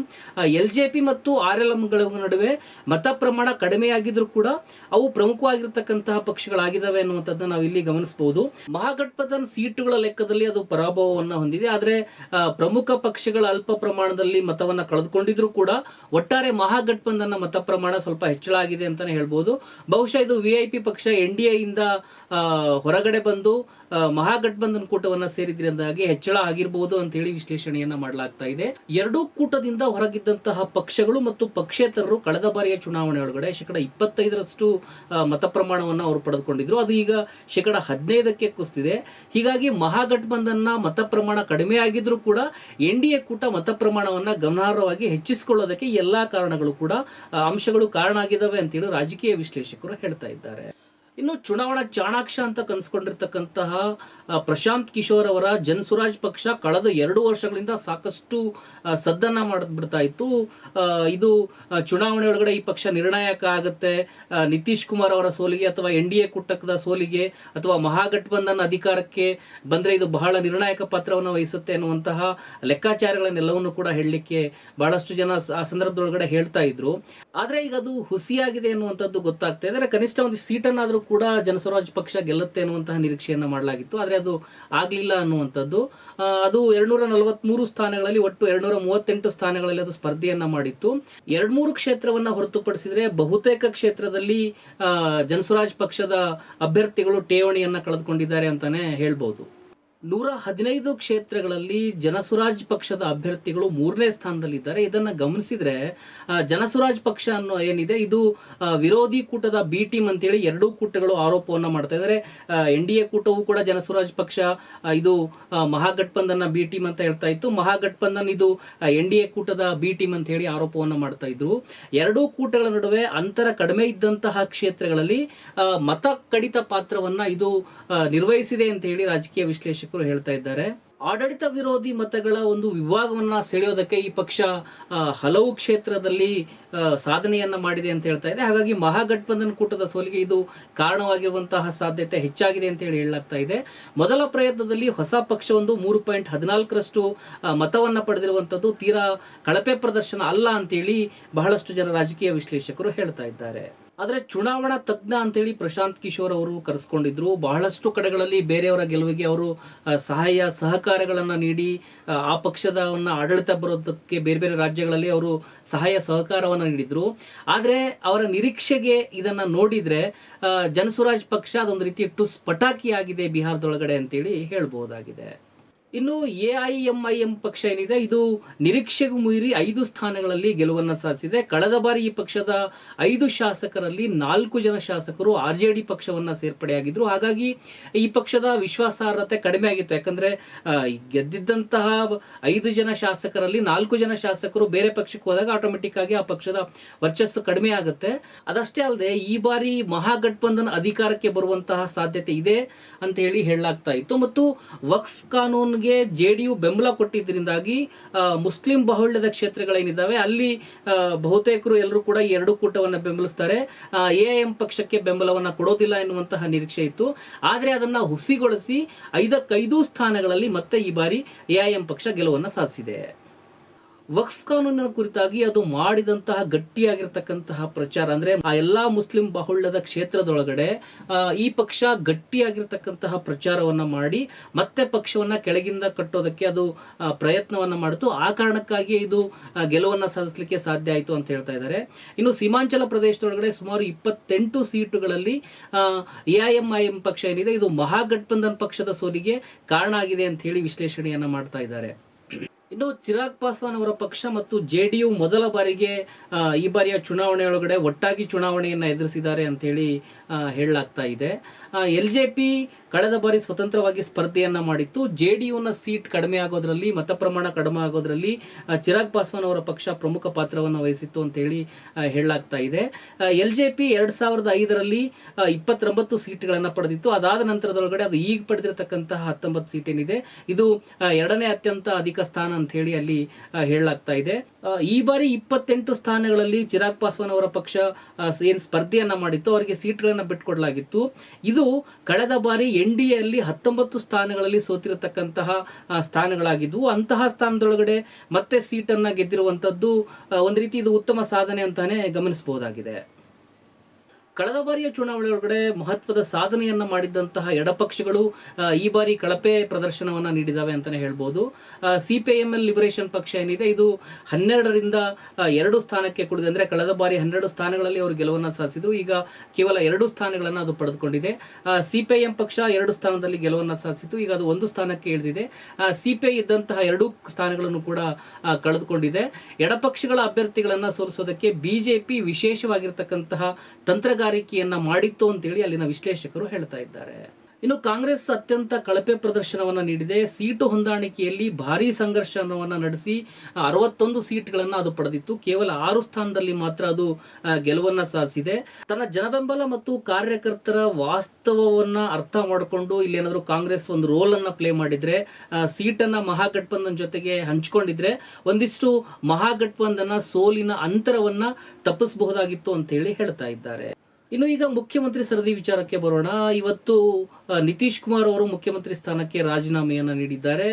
ಎಲ್ ಜೆ ಪಿ ಮತ್ತು ಆರ್ ಎಲ್ ಎಂಗಳ ನಡುವೆ ಮತ ಪ್ರಮಾಣ ಕಡಿಮೆಯಾಗಿದ್ರೂ ಕೂಡ ಅವು ಪ್ರಮುಖವಾಗಿರ್ತಕ್ಕಂತಹ ಪಕ್ಷಗಳಾಗಿದ್ದಾವೆ ಅನ್ನುವಂಥದ್ದನ್ನ ನಾವು ಇಲ್ಲಿ ಗಮನಿಸಬಹುದು ಮಹಾಗಠಬಂಧನ್ ಸೀಟುಗಳ ಲೆಕ್ಕದಲ್ಲಿ ಅದು ಪರಾಭವವನ್ನ ಹೊಂದಿದೆ. ಆದ್ರೆ ಪ್ರಮುಖ ಪಕ್ಷಗಳ ಅಲ್ಪ ಪ್ರಮಾಣದಲ್ಲಿ ಮತವನ್ನ ಕಳೆದುಕೊಂಡಿದ್ರು ಕೂಡ ಒಟ್ಟಾರೆ ಮಹಾಗಠಬಂಧನ್ನ ಮತ ಪ್ರಮಾಣ ಸ್ವಲ್ಪ ಹೆಚ್ಚಳ ಆಗಿದೆ ಅಂತಾನೆ ಹೇಳ್ಬೋದು. ಬಹುಶಃ ಇದು ವಿಐಪಿ ಪಕ್ಷ ಎನ್ ಡಿ ಆ, ಹೊರಗಡೆ ಬಂದು ಮಹಾಗಠಬಂಧನ್ ಕೂಟವನ್ನ ಸೇರಿದ್ರಿಂದಾಗಿ ಹೆಚ್ಚಳ ಆಗಿರಬಹುದು ಅಂತ ಹೇಳಿ ವಿಶ್ಲೇಷಣೆಯನ್ನ ಮಾಡಲಾಗ್ತಾ ಇದೆ. ಎರಡೂ ಕೂಟದಿಂದ ಹೊರಗಿದ್ದಂತಹ ಪಕ್ಷಗಳು ಮತ್ತು ಪಕ್ಷೇತರರು ಕಳೆದ ಬಾರಿಯ ಚುನಾವಣೆ ಒಳಗಡೆ ಶೇಕಡ ಇಪ್ಪತ್ತೈದರಷ್ಟು ಮತ ಪ್ರಮಾಣವನ್ನ ಅವರು ಪಡೆದುಕೊಂಡಿದ್ರು. ಅದು ಈಗ ಶೇಕಡ ಹದಿನೈದಕ್ಕೆ ಕುಸ್ತಿದೆ ಹೀಗಾಗಿ ಮಹಾಗಠಬಂಧನ್ನ ಮತ ಪ್ರಮಾಣ ಕಡಿಮೆ ಆಗಿದ್ರು ಕೂಡ ಎನ್ ಡಿ ಎ ಕೂಟ ಮತ ಪ್ರಮಾಣವನ್ನ ಗಮನಾರ್ಹವಾಗಿ ಹೆಚ್ಚಿಸಿಕೊಳ್ಳೋದಕ್ಕೆ ಎಲ್ಲಾ ಕಾರಣಗಳು ಕೂಡ ಅಂಶಗಳು ಕಾರಣ ಆಗಿದ್ದಾವೆ ಅಂತೇಳಿ ರಾಜಕೀಯ ವಿಶ್ಲೇಷಕರು ಹೇಳ್ತಾ ಇದ್ದಾರೆ. ಇನ್ನು ಚುನಾವಣಾ ಚಾಣಾಕ್ಷ ಅಂತ ಕನ್ಸ್ಕೊಂಡಿರ್ತಕ್ಕಂತಹ ಪ್ರಶಾಂತ್ ಕಿಶೋರ್ ಅವರ ಜನ್ಸುರಾಜ್ ಪಕ್ಷ ಕಳೆದ ಎರಡು ವರ್ಷಗಳಿಂದ ಸಾಕಷ್ಟು ಸದ್ದನ್ನ ಮಾಡಿಬಿಡ್ತಾ ಇತ್ತು. ಇದು ಚುನಾವಣೆ ಒಳಗಡೆ ಈ ಪಕ್ಷ ನಿರ್ಣಾಯಕ ಆಗುತ್ತೆ. ನಿತೀಶ್ ಕುಮಾರ್ ಅವರ ಸೋಲಿಗೆ ಅಥವಾ ಎನ್ ಡಿ ಎ ಕುಟಕದ ಸೋಲಿಗೆ ಅಥವಾ ಮಹಾಗಠಬಂಧನ್ ಅಧಿಕಾರಕ್ಕೆ ಬಂದ್ರೆ ಇದು ಬಹಳ ನಿರ್ಣಾಯಕ ಪಾತ್ರವನ್ನು ವಹಿಸುತ್ತೆ ಅನ್ನುವಂತಹ ಲೆಕ್ಕಾಚಾರಗಳನ್ನೆಲ್ಲವನ್ನು ಕೂಡ ಹೇಳಲಿಕ್ಕೆ ಬಹಳಷ್ಟು ಜನ ಆ ಸಂದರ್ಭದೊಳಗಡೆ ಹೇಳ್ತಾ ಇದ್ರು. ಆದ್ರೆ ಈಗ ಅದು ಹುಸಿಯಾಗಿದೆ ಅನ್ನುವಂಥದ್ದು ಗೊತ್ತಾಗ್ತಾ ಇದೆ. ಅಂದ್ರೆ ಕನಿಷ್ಠ ಒಂದು ಸೀಟನ್ನಾದ್ರೂ ಕೂಡ ಜನಸ್ವರಾಜ್ ಪಕ್ಷ ಗೆಲ್ಲುತ್ತೆ ಅನ್ನುವಂತಹ ನಿರೀಕ್ಷೆಯನ್ನು ಮಾಡಲಾಗಿತ್ತು. ಆದರೆ ಅದು ಆಗಲಿಲ್ಲ ಅನ್ನುವಂಥದ್ದು. ಅದು ಎರಡ್ನೂರ ನಲವತ್ಮೂರು ಸ್ಥಾನಗಳಲ್ಲಿ ಒಟ್ಟು ಎರಡ್ನೂರ ಮೂವತ್ತೆಂಟು ಸ್ಥಾನಗಳಲ್ಲಿ ಅದು ಸ್ಪರ್ಧೆಯನ್ನ ಮಾಡಿತ್ತು. ಎರಡ್ ಮೂರು ಕ್ಷೇತ್ರವನ್ನ ಹೊರತುಪಡಿಸಿದ್ರೆ ಬಹುತೇಕ ಕ್ಷೇತ್ರದಲ್ಲಿ ಜನಸ್ವರಾಜ್ ಪಕ್ಷದ ಅಭ್ಯರ್ಥಿಗಳು ಠೇವಣಿಯನ್ನ ಕಳೆದುಕೊಂಡಿದ್ದಾರೆ ಅಂತಾನೆ ಹೇಳ್ಬಹುದು ನೂರ ಹದಿನೈದು ಕ್ಷೇತ್ರಗಳಲ್ಲಿ ಜನಸುರಾಜ್ ಪಕ್ಷದ ಅಭ್ಯರ್ಥಿಗಳು ಮೂರನೇ ಸ್ಥಾನದಲ್ಲಿದ್ದಾರೆ. ಇದನ್ನ ಗಮನಿಸಿದ್ರೆ ಜನಸುರಾಜ್ ಪಕ್ಷ ಅನ್ನೋ ಏನಿದೆ, ಇದು ವಿರೋಧಿ ಕೂಟದ ಬಿ ಟೀಮ್ ಅಂತೇಳಿ ಎರಡೂ ಕೂಟಗಳು ಆರೋಪವನ್ನ ಮಾಡ್ತಾ ಇದ್ದಾರೆ ಎನ್ ಡಿ ಎ ಕೂಟವು ಕೂಡ ಜನಸುರಾಜ್ ಪಕ್ಷ ಇದು ಮಹಾಗಠಬಂಧನ ಬಿ ಟೀಮ್ ಅಂತ ಹೇಳ್ತಾ ಇತ್ತು. ಮಹಾಗಠಬಂಧನ್ ಇದು ಎನ್ ಡಿ ಎ ಕೂಟದ ಬಿ ಟೀಮ್ ಅಂತ ಹೇಳಿ ಆರೋಪವನ್ನ ಮಾಡ್ತಾ ಇದ್ರು. ಎರಡೂ ಕೂಟಗಳ ನಡುವೆ ಅಂತರ ಕಡಿಮೆ ಇದ್ದಂತಹ ಕ್ಷೇತ್ರಗಳಲ್ಲಿ ಮತ ಕಡಿತ ಪಾತ್ರವನ್ನ ಇದು ನಿರ್ವಹಿಸಿದೆ ಅಂತ ಹೇಳಿ ರಾಜಕೀಯ ವಿಶ್ಲೇಷಕರು ಹೇಳ್ತಾ ಇದ್ದಾರೆ ಆಡಳಿತ ವಿರೋಧಿ ಮತಗಳ ಒಂದು ವಿಭಾಗವನ್ನ ಸೆಳೆಯೋದಕ್ಕೆ ಈ ಪಕ್ಷ ಹಲವು ಕ್ಷೇತ್ರದಲ್ಲಿ ಸಾಧನೆಯನ್ನ ಮಾಡಿದೆ ಅಂತ ಹೇಳ್ತಾ ಇದೆ ಹಾಗಾಗಿ ಮಹಾಗಠಬಂಧನ್ ಕೂಟದ ಸೋಲಿಗೆ ಇದು ಕಾರಣವಾಗಿರುವಂತಹ ಸಾಧ್ಯತೆ ಹೆಚ್ಚಾಗಿದೆ ಅಂತ ಹೇಳಿ ಹೇಳಲಾಗ್ತಾ ಇದೆ ಮೊದಲ ಪ್ರಯತ್ನದಲ್ಲಿ ಹೊಸ ಪಕ್ಷ ಒಂದು ಮೂರು ಪಾಯಿಂಟ್ ಹದಿನಾಲ್ಕರಷ್ಟು ಮತವನ್ನ ಪಡೆದಿರುವಂತದ್ದು ತೀರಾ ಕಳಪೆ ಪ್ರದರ್ಶನ ಅಲ್ಲ ಅಂತೇಳಿ ಬಹಳಷ್ಟು ಜನ ರಾಜಕೀಯ ವಿಶ್ಲೇಷಕರು ಹೇಳ್ತಾ ಇದ್ದಾರೆ ಆದ್ರೆ ಚುನಾವಣಾ ತಜ್ಞ ಅಂತೇಳಿ ಪ್ರಶಾಂತ್ ಕಿಶೋರ್ ಅವರು ಕರೆಸ್ಕೊಂಡಿದ್ರು. ಬಹಳಷ್ಟು ಕಡೆಗಳಲ್ಲಿ ಬೇರೆಯವರ ಗೆಲುವಿಗೆ ಅವರು ಸಹಾಯ ಸಹಕಾರಗಳನ್ನು ನೀಡಿ ಆ, ಪಕ್ಷದವನ್ನು ಆಡಳಿತ ಬರೋದಕ್ಕೆ ಬೇರೆ ಬೇರೆ ರಾಜ್ಯಗಳಲ್ಲಿ ಅವರು ಸಹಾಯ ಸಹಕಾರವನ್ನು ನೀಡಿದ್ರು. ಆದರೆ ಅವರ ನಿರೀಕ್ಷೆಗೆ ಇದನ್ನು ನೋಡಿದ್ರೆ ಜನಸ್ವರಾಜ್ ಪಕ್ಷ ಅದೊಂದು ರೀತಿ ಟುಸ್ ಪಟಾಕಿಯಾಗಿದೆ ಬಿಹಾರದೊಳಗಡೆ ಅಂತೇಳಿ ಹೇಳ್ಬಹುದಾಗಿದೆ ಇನ್ನು A I M I M ಪಕ್ಷ ಏನಿದೆ, ಇದು ನಿರೀಕ್ಷೆಗೂ ಮೀರಿ ಐದು ಸ್ಥಾನಗಳಲ್ಲಿ ಗೆಲುವನ್ನ ಸಾಧಿಸಿದೆ. ಕಳೆದ ಬಾರಿ ಈ ಪಕ್ಷದ ಐದು ಶಾಸಕರಲ್ಲಿ ನಾಲ್ಕು ಜನ ಶಾಸಕರು ಆರ್ ಜೆ ಡಿ ಪಕ್ಷವನ್ನ ಸೇರ್ಪಡೆಯಾಗಿದ್ರು. ಹಾಗಾಗಿ ಈ ಪಕ್ಷದ ವಿಶ್ವಾಸಾರ್ಹತೆ ಕಡಿಮೆ ಆಗಿತ್ತು. ಯಾಕಂದ್ರೆ ಗೆದ್ದಿದ್ದಂತಹ ಐದು ಜನ ಶಾಸಕರಲ್ಲಿ ನಾಲ್ಕು ಜನ ಶಾಸಕರು ಬೇರೆ ಪಕ್ಷಕ್ಕೆ ಹೋದಾಗ ಆಟೋಮೆಟಿಕ್ ಆಗಿ ಆ ಪಕ್ಷದ ವರ್ಚಸ್ಸು ಕಡಿಮೆ ಆಗುತ್ತೆ. ಅದಷ್ಟೇ ಅಲ್ಲದೆ, ಈ ಬಾರಿ ಮಹಾಗಠಬಂಧನ್ ಅಧಿಕಾರಕ್ಕೆ ಬರುವಂತಹ ಸಾಧ್ಯತೆ ಇದೆ ಅಂತ ಹೇಳಿ ಹೇಳಲಾಗ್ತಾ ಇತ್ತು. ಮತ್ತು ವಕ್ಫ್ ಕಾನೂನ್ಗೆ ಜೆಡಿಯು ಬೆಂಬಲ ಕೊಟ್ಟಿದ್ದರಿಂದಾಗಿ ಮುಸ್ಲಿಂ ಬಾಹುಳ್ಯದ ಕ್ಷೇತ್ರಗಳೇನಿದ್ದಾವೆ, ಅಲ್ಲಿ ಬಹುತೇಕರು ಎಲ್ಲರೂ ಕೂಡ ಈ ಎರಡು ಕೂಟವನ್ನು ಬೆಂಬಲಿಸ್ತಾರೆ. ಎಐಎಂ ಪಕ್ಷಕ್ಕೆ ಬೆಂಬಲವನ್ನು ಕೊಡೋದಿಲ್ಲ ಎನ್ನುವಂತಹ ನಿರೀಕ್ಷೆ ಇತ್ತು. ಆದರೆ ಅದನ್ನ ಹುಸಿಗೊಳಿಸಿ ಐದಕ್ಕೈದು ಸ್ಥಾನಗಳಲ್ಲಿ ಮತ್ತೆ ಈ ಬಾರಿ ಎಐಎಂ ಪಕ್ಷ ಗೆಲುವನ್ನ ಸಾಧಿಸಿದೆ. ವಕ್ಫ್ ಕಾನೂನಿನ ಕುರಿತಾಗಿ ಅದು ಮಾಡಿದಂತಹ ಗಟ್ಟಿಯಾಗಿರ್ತಕ್ಕಂತಹ ಪ್ರಚಾರ. ಅಂದ್ರೆ ಆ ಎಲ್ಲಾ ಮುಸ್ಲಿಂ ಬಾಹುಳ್ಯದ ಕ್ಷೇತ್ರದೊಳಗಡೆ ಈ ಪಕ್ಷ ಗಟ್ಟಿಯಾಗಿರ್ತಕ್ಕಂತಹ ಪ್ರಚಾರವನ್ನ ಮಾಡಿ, ಮತ್ತೆ ಪಕ್ಷವನ್ನ ಕೆಳಗಿಂದ ಕಟ್ಟೋದಕ್ಕೆ ಅದು ಪ್ರಯತ್ನವನ್ನ ಮಾಡಿತು. ಆ ಕಾರಣಕ್ಕಾಗಿ ಇದು ಗೆಲುವನ್ನ ಸಾಧಿಸಲಿಕ್ಕೆ ಸಾಧ್ಯ ಆಯಿತು ಅಂತ ಹೇಳ್ತಾ ಇದ್ದಾರೆ. ಇನ್ನು ಸೀಮಾಂಚಲ ಪ್ರದೇಶದೊಳಗಡೆ ಸುಮಾರು ಇಪ್ಪತ್ತೆಂಟು ಸೀಟುಗಳಲ್ಲಿ ಎಐಎಂಐಎಂ ಪಕ್ಷ ಏನಿದೆ, ಇದು ಮಹಾಗಠಬಂಧನ್ ಪಕ್ಷದ ಸೋಲಿಗೆ ಕಾರಣ ಆಗಿದೆ ಅಂತ ಹೇಳಿ ವಿಶ್ಲೇಷಣೆಯನ್ನ ಮಾಡ್ತಾ ಇದ್ದಾರೆ. ಇನ್ನು ಚಿರಾಗ್ ಪಾಸ್ವಾನ್ ಅವರ ಪಕ್ಷ ಮತ್ತು ಜೆಡಿಯು ಮೊದಲ ಬಾರಿಗೆ ಈ ಬಾರಿಯ ಚುನಾವಣೆಯೊಳಗಡೆ ಒಟ್ಟಾಗಿ ಚುನಾವಣೆಯನ್ನ ಎದುರಿಸಿದ್ದಾರೆ ಅಂತ ಹೇಳಿ ಆ, ಹೇಳಲಾಗ್ತಾ ಇದೆ. ಎಲ್ ಜೆ ಪಿ ಕಳೆದ ಬಾರಿ ಸ್ವತಂತ್ರವಾಗಿ ಸ್ಪರ್ಧೆಯನ್ನ ಮಾಡಿತ್ತು. ಜೆಡಿಯುನ ಸೀಟ್ ಕಡಿಮೆ ಆಗೋದ್ರಲ್ಲಿ ಮತ ಪ್ರಮಾಣ ಕಡಿಮೆ ಆಗೋದ್ರಲ್ಲಿ ಚಿರಾಗ್ ಪಾಸ್ವಾನ್ ಅವರ ಪಕ್ಷ ಪ್ರಮುಖ ಪಾತ್ರವನ್ನು ವಹಿಸಿತ್ತು ಅಂತ ಹೇಳಿ ಹೇಳಲಾಗ್ತಾ ಇದೆ. ಎಲ್ ಜೆ ಪಿ ಎರಡ್ ಸಾವಿರದ ಐದರಲ್ಲಿ ಇಪ್ಪತ್ತೊಂಬತ್ತು ಸೀಟ್ಗಳನ್ನ ಪಡೆದಿತ್ತು. ಅದಾದ ನಂತರದೊಳಗಡೆ ಅದು ಈಗ ಪಡೆದಿರತಕ್ಕಂತಹ ಹತ್ತೊಂಬತ್ತು ಸೀಟ್ ಏನಿದೆ ಇದು ಎರಡನೇ ಅತ್ಯಂತ ಅಧಿಕ ಸ್ಥಾನ ಅಂತ ಹೇಳಿ ಅಲ್ಲಿ ಹೇಳಲಾಗ್ತಾ ಇದೆ. ಈ ಬಾರಿ ಇಪ್ಪತ್ತೆಂಟು ಸ್ಥಾನಗಳಲ್ಲಿ ಚಿರಾಗ್ ಪಾಸ್ವಾನ್ ಅವರ ಪಕ್ಷ ಏನು ಸ್ಪರ್ಧೆಯನ್ನ ಮಾಡಿತ್ತು, ಅವರಿಗೆ ಸೀಟ್ಗಳನ್ನ ಬಿಟ್ಕೊಡ್ಲಾಗಿತ್ತು. ಇದು ಕಳೆದ ಬಾರಿ ಎನ್ ಡಿ ಎಲ್ಲಿ ಹತ್ತೊಂಬತ್ತು ಸ್ಥಾನಗಳಲ್ಲಿ ಸೋತಿರತಕ್ಕಂತಹ ಸ್ಥಾನಗಳಾಗಿದ್ವು. ಅಂತಹ ಸ್ಥಾನದೊಳಗಡೆ ಮತ್ತೆ ಸೀಟನ್ನ ಗೆದ್ದಿರುವಂತದ್ದು ಒಂದು ರೀತಿ ಇದು ಉತ್ತಮ ಸಾಧನೆ ಅಂತಾನೆ ಗಮನಿಸಬಹುದಾಗಿದೆ. ಕಳೆದ ಬಾರಿಯ ಚುನಾವಣೆ ಒಳಗಡೆ ಮಹತ್ವದ ಸಾಧನೆಯನ್ನ ಮಾಡಿದ್ದಂತಹ ಎಡಪಕ್ಷಗಳು ಈ ಬಾರಿ ಕಳಪೆ ಪ್ರದರ್ಶನವನ್ನ ನೀಡಿದಾವೆ ಅಂತಾನೆ ಹೇಳ್ಬೋದು. ಸಿಪಿಐಎಂಎಲ್ ಲಿಬರೇಷನ್ ಪಕ್ಷ ಏನಿದೆ, ಇದು ಹನ್ನೆರಡರಿಂದ ಎರಡು ಸ್ಥಾನಕ್ಕೆ ಕುಡಿದೆ ಅಂದ್ರೆ ಕಳೆದ ಬಾರಿ ಹನ್ನೆರಡು ಸ್ಥಾನಗಳಲ್ಲಿ ಅವರು ಗೆಲುವನ್ನ ಸಾಧಿಸಿದ್ರು. ಈಗ ಕೇವಲ ಎರಡು ಸ್ಥಾನಗಳನ್ನ ಅದು ಪಡೆದುಕೊಂಡಿದೆ. ಸಿಪಿಐಎಂ ಪಕ್ಷ ಎರಡು ಸ್ಥಾನದಲ್ಲಿ ಗೆಲುವನ್ನ ಸಾಧಿಸಿತು ಈಗ ಅದು ಒಂದು ಸ್ಥಾನಕ್ಕೆ ಇಳಿದಿದೆ. ಸಿಪಿಐ ಇದ್ದಂತಹ ಎರಡು ಸ್ಥಾನಗಳನ್ನು ಕೂಡ ಕಳೆದುಕೊಂಡಿದೆ. ಎಡಪಕ್ಷಗಳ ಅಭ್ಯರ್ಥಿಗಳನ್ನ ಸೋಲಿಸೋದಕ್ಕೆ ಬಿಜೆಪಿ ವಿಶೇಷವಾಗಿರ್ತಕ್ಕಂತಹ ತಂತ್ರಗಾರಿಕೆಯನ್ನ ಮಾಡಿತ್ತು ಅಂತೇಳಿ ಅಲ್ಲಿನ ವಿಶ್ಲೇಷಕರು ಹೇಳ್ತಾ ಇದ್ದಾರೆ. ಇನ್ನು ಕಾಂಗ್ರೆಸ್ ಅತ್ಯಂತ ಕಳಪೆ ಪ್ರದರ್ಶನವನ್ನ ನೀಡಿದೆ. ಸೀಟು ಹೊಂದಾಣಿಕೆಯಲ್ಲಿ ಭಾರೀ ಸಂಘರ್ಷವನ್ನ ನಡೆಸಿ ಅರವತ್ತೊಂದು ಸೀಟ್ಗಳನ್ನು ಅದು ಪಡೆದಿತ್ತು. ಕೇವಲ ಆರು ಸ್ಥಾನದಲ್ಲಿ ಮಾತ್ರ ಅದು ಗೆಲುವನ್ನು ಸಾಧಿಸಿದೆ. ತನ್ನ ಜನಬೆಂಬಲ ಮತ್ತು ಕಾರ್ಯಕರ್ತರ ವಾಸ್ತವವನ್ನ ಅರ್ಥ ಮಾಡಿಕೊಂಡು ಇಲ್ಲಿ ಏನಾದ್ರು ಕಾಂಗ್ರೆಸ್ ಒಂದು ರೋಲ್ ಅನ್ನ ಪ್ಲೇ ಮಾಡಿದ್ರೆ ಸೀಟನ್ನ ಮಹಾಗಠಬಂಧನ್ ಜೊತೆಗೆ ಹಂಚಿಕೊಂಡಿದ್ರೆ ಒಂದಿಷ್ಟು ಮಹಾಗಠಬಂಧನ ಸೋಲಿನ ಅಂತರವನ್ನ ತಪ್ಪಿಸಬಹುದಾಗಿತ್ತು ಅಂತ ಹೇಳಿ ಹೇಳ್ತಾ ಇದ್ದಾರೆ. ಇನ್ನು ಈಗ ಮುಖ್ಯಮಂತ್ರಿ ಸರದಿ ವಿಚಾರಕ್ಕೆ ಬರೋಣ. ಇವತ್ತು ನಿತೀಶ್ ಕುಮಾರ್ ಅವರು ಮುಖ್ಯಮಂತ್ರಿ ಸ್ಥಾನಕ್ಕೆ ರಾಜೀನಾಮೆಯನ್ನ ನೀಡಿದ್ದಾರೆ.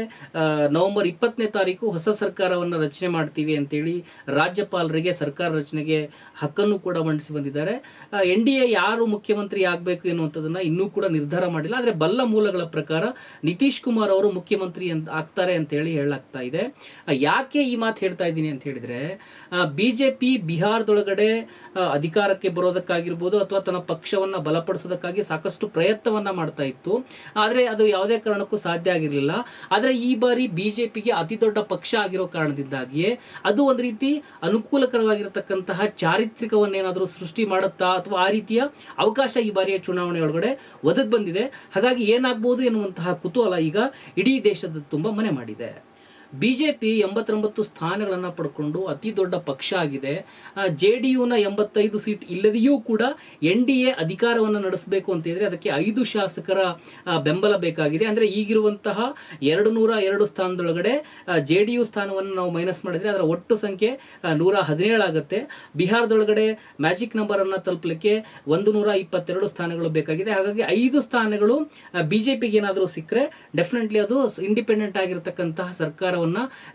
ನವೆಂಬರ್ ಇಪ್ಪತ್ತನೇ ತಾರೀಕು ಹೊಸ ಸರ್ಕಾರವನ್ನ ರಚನೆ ಮಾಡ್ತೀವಿ ಅಂತೇಳಿ ರಾಜ್ಯಪಾಲರಿಗೆ ಸರ್ಕಾರ ರಚನೆಗೆ ಹಕ್ಕನ್ನು ಕೂಡ ಮಂಡಿಸಿ ಬಂದಿದ್ದಾರೆ. ಎನ್ ಡಿ ಯಾರು ಮುಖ್ಯಮಂತ್ರಿ ಆಗಬೇಕು ಎನ್ನುವಂಥದ್ದನ್ನು ಇನ್ನೂ ಕೂಡ ನಿರ್ಧಾರ ಮಾಡಿಲ್ಲ. ಆದರೆ ಬಲ್ಲ ಮೂಲಗಳ ಪ್ರಕಾರ ನಿತೀಶ್ ಕುಮಾರ್ ಅವರು ಮುಖ್ಯಮಂತ್ರಿ ಅಂತ ಆಗ್ತಾರೆ ಅಂತ ಹೇಳಿ ಹೇಳಲಾಗ್ತಾ ಇದೆ. ಯಾಕೆ ಈ ಮಾತು ಹೇಳ್ತಾ ಇದ್ದೀನಿ ಅಂತ ಹೇಳಿದ್ರೆ ಬಿಜೆಪಿ ಬಿಹಾರದೊಳಗಡೆ ಆ, ಅಧಿಕಾರಕ್ಕೆ ಬರೋದಕ್ಕಾಗಿರ್ಬೋದು ಅಥವಾ ತನ್ನ ಪಕ್ಷವನ್ನ ಬಲಪಡಿಸೋದಕ್ಕಾಗಿ ಸಾಕಷ್ಟು ಪ್ರಯತ್ನವನ್ನ ಮಾಡ್ತಾ ಇತ್ತು. ಆದ್ರೆ ಅದು ಯಾವುದೇ ಕಾರಣಕ್ಕೂ ಸಾಧ್ಯ ಆಗಿರಲಿಲ್ಲ. ಆದ್ರೆ ಈ ಬಾರಿ ಬಿಜೆಪಿಗೆ ಅತಿ ದೊಡ್ಡ ಪಕ್ಷ ಆಗಿರೋ ಕಾರಣದಿಂದಾಗಿಯೇ ಅದು ಒಂದು ರೀತಿ ಅನುಕೂಲಕರವಾಗಿರತಕ್ಕಂತಹ ಚಾರಿತ್ರಿಕವನ್ನೇನಾದ್ರೂ ಸೃಷ್ಟಿ ಮಾಡುತ್ತಾ ಅಥವಾ ಆ ರೀತಿಯ ಅವಕಾಶ ಈ ಬಾರಿಯ ಚುನಾವಣೆ ಒಳಗಡೆ ಒದಗ್ ಬಂದಿದೆ. ಹಾಗಾಗಿ ಏನಾಗ್ಬೋದು ಎನ್ನುವಂತಹ ಕುತೂಹಲ ಈಗ ಇಡೀ ದೇಶದ ತುಂಬ ಮನೆ ಮಾಡಿದೆ. ಬಿಜೆಪಿ ಎಂಬತ್ತೊಂಬತ್ತು ಸ್ಥಾನಗಳನ್ನು ಪಡ್ಕೊಂಡು ಅತಿ ದೊಡ್ಡ ಪಕ್ಷ ಆಗಿದೆ. ಜೆ ಡಿ ಯುನ ಎಂಬತ್ತೈದು ಸೀಟ್ ಇಲ್ಲದೆಯೂ ಕೂಡ ಎನ್ ಡಿ ಎ ಅಧಿಕಾರವನ್ನು ನಡೆಸಬೇಕು ಅಂತಿದ್ರೆ ಅದಕ್ಕೆ ಐದು ಶಾಸಕರ ಬೆಂಬಲ ಬೇಕಾಗಿದೆ. ಅಂದ್ರೆ ಈಗಿರುವಂತಹ ಎರಡು ನೂರ ಎರಡು ಸ್ಥಾನದೊಳಗಡೆ ಜೆ ಡಿ ಯು ಸ್ಥಾನವನ್ನು ನಾವು ಮೈನಸ್ ಮಾಡಿದ್ರೆ ಅದರ ಒಟ್ಟು ಸಂಖ್ಯೆ ನೂರ ಹದಿನೇಳು ಆಗುತ್ತೆ. ಬಿಹಾರದೊಳಗಡೆ ಮ್ಯಾಜಿಕ್ ನಂಬರ್ ಅನ್ನ ತಲುಪಲಿಕ್ಕೆ ಒಂದು ನೂರ ಇಪ್ಪತ್ತೆರಡು ಸ್ಥಾನಗಳು ಬೇಕಾಗಿದೆ. ಹಾಗಾಗಿ ಐದು ಸ್ಥಾನಗಳು ಬಿಜೆಪಿಗೆ ಏನಾದರೂ ಸಿಕ್ಕರೆ, ಡೆಫಿನೆಟ್ಲಿ ಅದು ಇಂಡಿಪೆಂಡೆಂಟ್ ಆಗಿರತಕ್ಕಂತಹ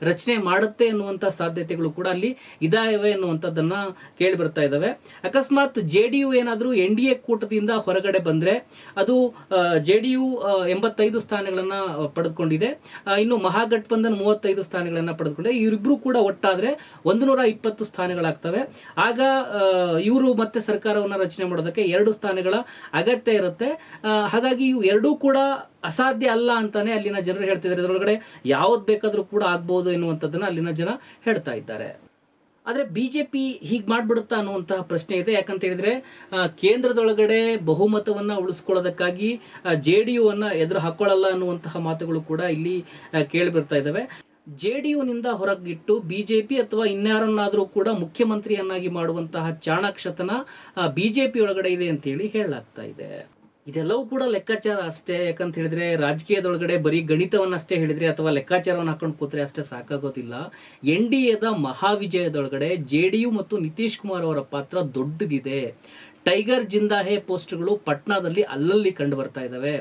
ರಚನೆ ಮಾಡುತ್ತೆ ಎನ್ನುವಂತಹ ಸಾಧ್ಯತೆಗಳು ಕೂಡ ಅಲ್ಲಿ ಇದಾವೆ ಎನ್ನುವಂಥದ್ದನ್ನ ಕೇಳಿ ಬರ್ತಾ ಇದಾವೆ. ಅಕಸ್ಮಾತ್ ಜೆ ಡಿ ಯು ಏನಾದರೂ ಎನ್ ಡಿ ಎ ಕೂಟದಿಂದ ಹೊರಗಡೆ ಬಂದ್ರೆ ಅದು ಜೆ ಡಿ ಯು ಎಂಬತ್ತೈದು ಸ್ಥಾನಗಳನ್ನ ಪಡೆದುಕೊಂಡಿದೆ. ಇನ್ನು ಮಹಾಗಠಬಂಧನ್ ಮೂವತ್ತೈದು ಸ್ಥಾನಗಳನ್ನ ಪಡೆದುಕೊಂಡಿದೆ. ಇವರಿಬ್ರು ಕೂಡ ಒಟ್ಟಾದ್ರೆ ಒಂದು ನೂರ ಇಪ್ಪತ್ತು ಸ್ಥಾನಗಳಾಗ್ತವೆ. ಆಗ ಇವರು ಮತ್ತೆ ಸರ್ಕಾರವನ್ನ ರಚನೆ ಮಾಡೋದಕ್ಕೆ ಎರಡು ಸ್ಥಾನಗಳ ಅಗತ್ಯ ಇರುತ್ತೆ. ಹಾಗಾಗಿ ಇವು ಎರಡೂ ಕೂಡ ಅಸಾಧ್ಯ ಅಲ್ಲ ಅಂತಾನೆ ಅಲ್ಲಿನ ಜನರು ಹೇಳ್ತಿದ್ದಾರೆ. ಇದರೊಳಗಡೆ ಯಾವ್ದು ಬೇಕಾದರೂ ಕೂಡ ಆಗ್ಬಹುದು ಎನ್ನುವಂಥದ್ದನ್ನ ಅಲ್ಲಿನ ಜನ ಹೇಳ್ತಾ ಇದ್ದಾರೆ. ಆದ್ರೆ ಬಿಜೆಪಿ ಹೀಗೆ ಮಾಡ್ಬಿಡುತ್ತಾ ಅನ್ನುವಂತಹ ಪ್ರಶ್ನೆ ಇದೆ. ಯಾಕಂತ ಹೇಳಿದ್ರೆ ಕೇಂದ್ರದೊಳಗಡೆ ಬಹುಮತವನ್ನ ಉಳಿಸ್ಕೊಳ್ಳೋದಕ್ಕಾಗಿ ಜೆ ಡಿ ಯು ಅನ್ನ ಎದುರು ಹಾಕೊಳ್ಳಲ್ಲ ಅನ್ನುವಂತಹ ಮಾತುಗಳು ಕೂಡ ಇಲ್ಲಿ ಕೇಳಿ ಬರ್ತಾ ಇದಾವೆ ಜೆ ಡಿ ಯುನಿಂದ ಹೊರಗಿಟ್ಟು ಬಿಜೆಪಿ ಅಥವಾ ಇನ್ಯಾರನ್ನಾದರೂ ಕೂಡ ಮುಖ್ಯಮಂತ್ರಿಯನ್ನಾಗಿ ಮಾಡುವಂತಹ ಚಾಣಾಕ್ಷತನ ಬಿಜೆಪಿ ಒಳಗಡೆ ಇದೆ ಅಂತೇಳಿ ಹೇಳಲಾಗ್ತಾ ಇದೆ. ಇದೆಲ್ಲವೂ ಕೂಡ ಲೆಕ್ಕಾಚಾರ ಅಷ್ಟೇ. ಯಾಕಂತ ಹೇಳಿದ್ರೆ ರಾಜಕೀಯದೊಳಗಡೆ ಬರೀ ಗಣಿತವನ್ನಷ್ಟೇ ಹೇಳಿದ್ರೆ ಅಥವಾ ಲೆಕ್ಕಾಚಾರವನ್ನು ಹಾಕೊಂಡು ಕೂತ್ರೆ ಅಷ್ಟೇ ಸಾಕಾಗೋದಿಲ್ಲ. ಎನ್ ಡಿ ಎದ ಮಹಾವಿಜಯದೊಳಗಡೆ ಜೆ ಡಿ ಯು ಮತ್ತು ನಿತೀಶ್ ಕುಮಾರ್ ಅವರ ಪಾತ್ರ ದೊಡ್ಡದಿದೆ. ಟೈಗರ್ ಜಿಂದಾಹೆ ಪೋಸ್ಟ್ಗಳು ಪಟ್ನಾದಲ್ಲಿ ಅಲ್ಲಲ್ಲಿ ಕಂಡು ಬರ್ತಾ ಇದ್ದಾವೆ.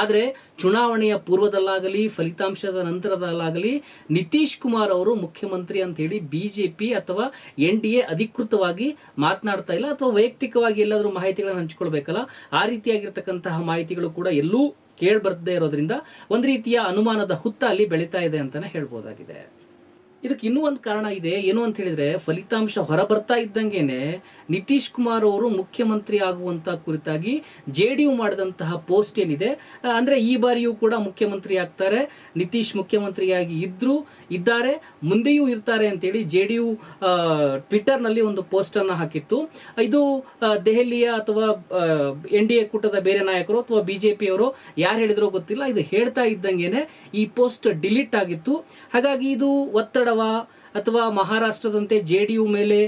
ಆದ್ರೆ ಚುನಾವಣೆಯ ಪೂರ್ವದಲ್ಲಾಗಲಿ, ಫಲಿತಾಂಶದ ನಂತರದಲ್ಲಾಗಲಿ ನಿತೀಶ್ ಕುಮಾರ್ ಅವರು ಮುಖ್ಯಮಂತ್ರಿ ಅಂತ ಹೇಳಿ ಬಿಜೆಪಿ ಅಥವಾ ಎನ್ ಡಿ ಎ ಅಧಿಕೃತವಾಗಿ ಮಾತನಾಡ್ತಾ ಇಲ್ಲ ಅಥವಾ ವೈಯಕ್ತಿಕವಾಗಿ ಎಲ್ಲಾದರೂ ಮಾಹಿತಿಗಳನ್ನು ಹಂಚಿಕೊಳ್ಬೇಕಲ್ಲ? ಆ ರೀತಿಯಾಗಿರ್ತಕ್ಕಂತಹ ಮಾಹಿತಿಗಳು ಕೂಡ ಎಲ್ಲೂ ಕೇಳಿ ಇರೋದ್ರಿಂದ ಒಂದು ರೀತಿಯ ಅನುಮಾನದ ಹುತ್ತ ಅಲ್ಲಿ ಬೆಳೀತಾ ಇದೆ ಅಂತಾನೆ ಹೇಳ್ಬೋದಾಗಿದೆ. ಇದಕ್ಕೆ ಇನ್ನೂ ಒಂದು ಕಾರಣ ಇದೆ. ಏನು ಅಂತ ಹೇಳಿದ್ರೆ, ಫಲಿತಾಂಶ ಹೊರಬರ್ತಾ ಇದ್ದಂಗೆನೆ ನಿತೀಶ್ ಕುಮಾರ್ ಅವರು ಮುಖ್ಯಮಂತ್ರಿ ಆಗುವಂತ ಕುರಿತಾಗಿ ಜೆ ಡಿ ಯು ಮಾಡಿದಂತಹ ಪೋಸ್ಟ್ ಏನಿದೆ ಅಂದ್ರೆ ಈ ಬಾರಿಯೂ ಕೂಡ ಮುಖ್ಯಮಂತ್ರಿ ಆಗ್ತಾರೆ. ನಿತೀಶ್ ಮುಖ್ಯಮಂತ್ರಿಯಾಗಿ ಇದ್ರು ಇದ್ದಾರೆ, ಮುಂದೆಯೂ ಇರ್ತಾರೆ ಅಂತೇಳಿ ಜೆ ಡಿ ಯು ಟ್ವಿಟರ್ನಲ್ಲಿ ಒಂದು ಪೋಸ್ಟ್ ಅನ್ನ ಹಾಕಿತ್ತು. ಇದು ದೆಹಲಿಯ ಅಥವಾ ಎನ್ ಡಿ ಎ ಕೂಟದ ಬೇರೆ ನಾಯಕರು ಅಥವಾ ಬಿಜೆಪಿಯವರು ಯಾರು ಹೇಳಿದ್ರೋ ಗೊತ್ತಿಲ್ಲ, ಇದು ಹೇಳ್ತಾ ಇದ್ದಂಗೆನೆ ಈ ಪೋಸ್ಟ್ ಡಿಲೀಟ್ ಆಗಿತ್ತು. ಹಾಗಾಗಿ ಇದು ಅಥವಾ ಮಹಾರಾಷ್ಟ್ರದಂತೆ ಜೆ ಡಿ ಯು ಮೇಲೆ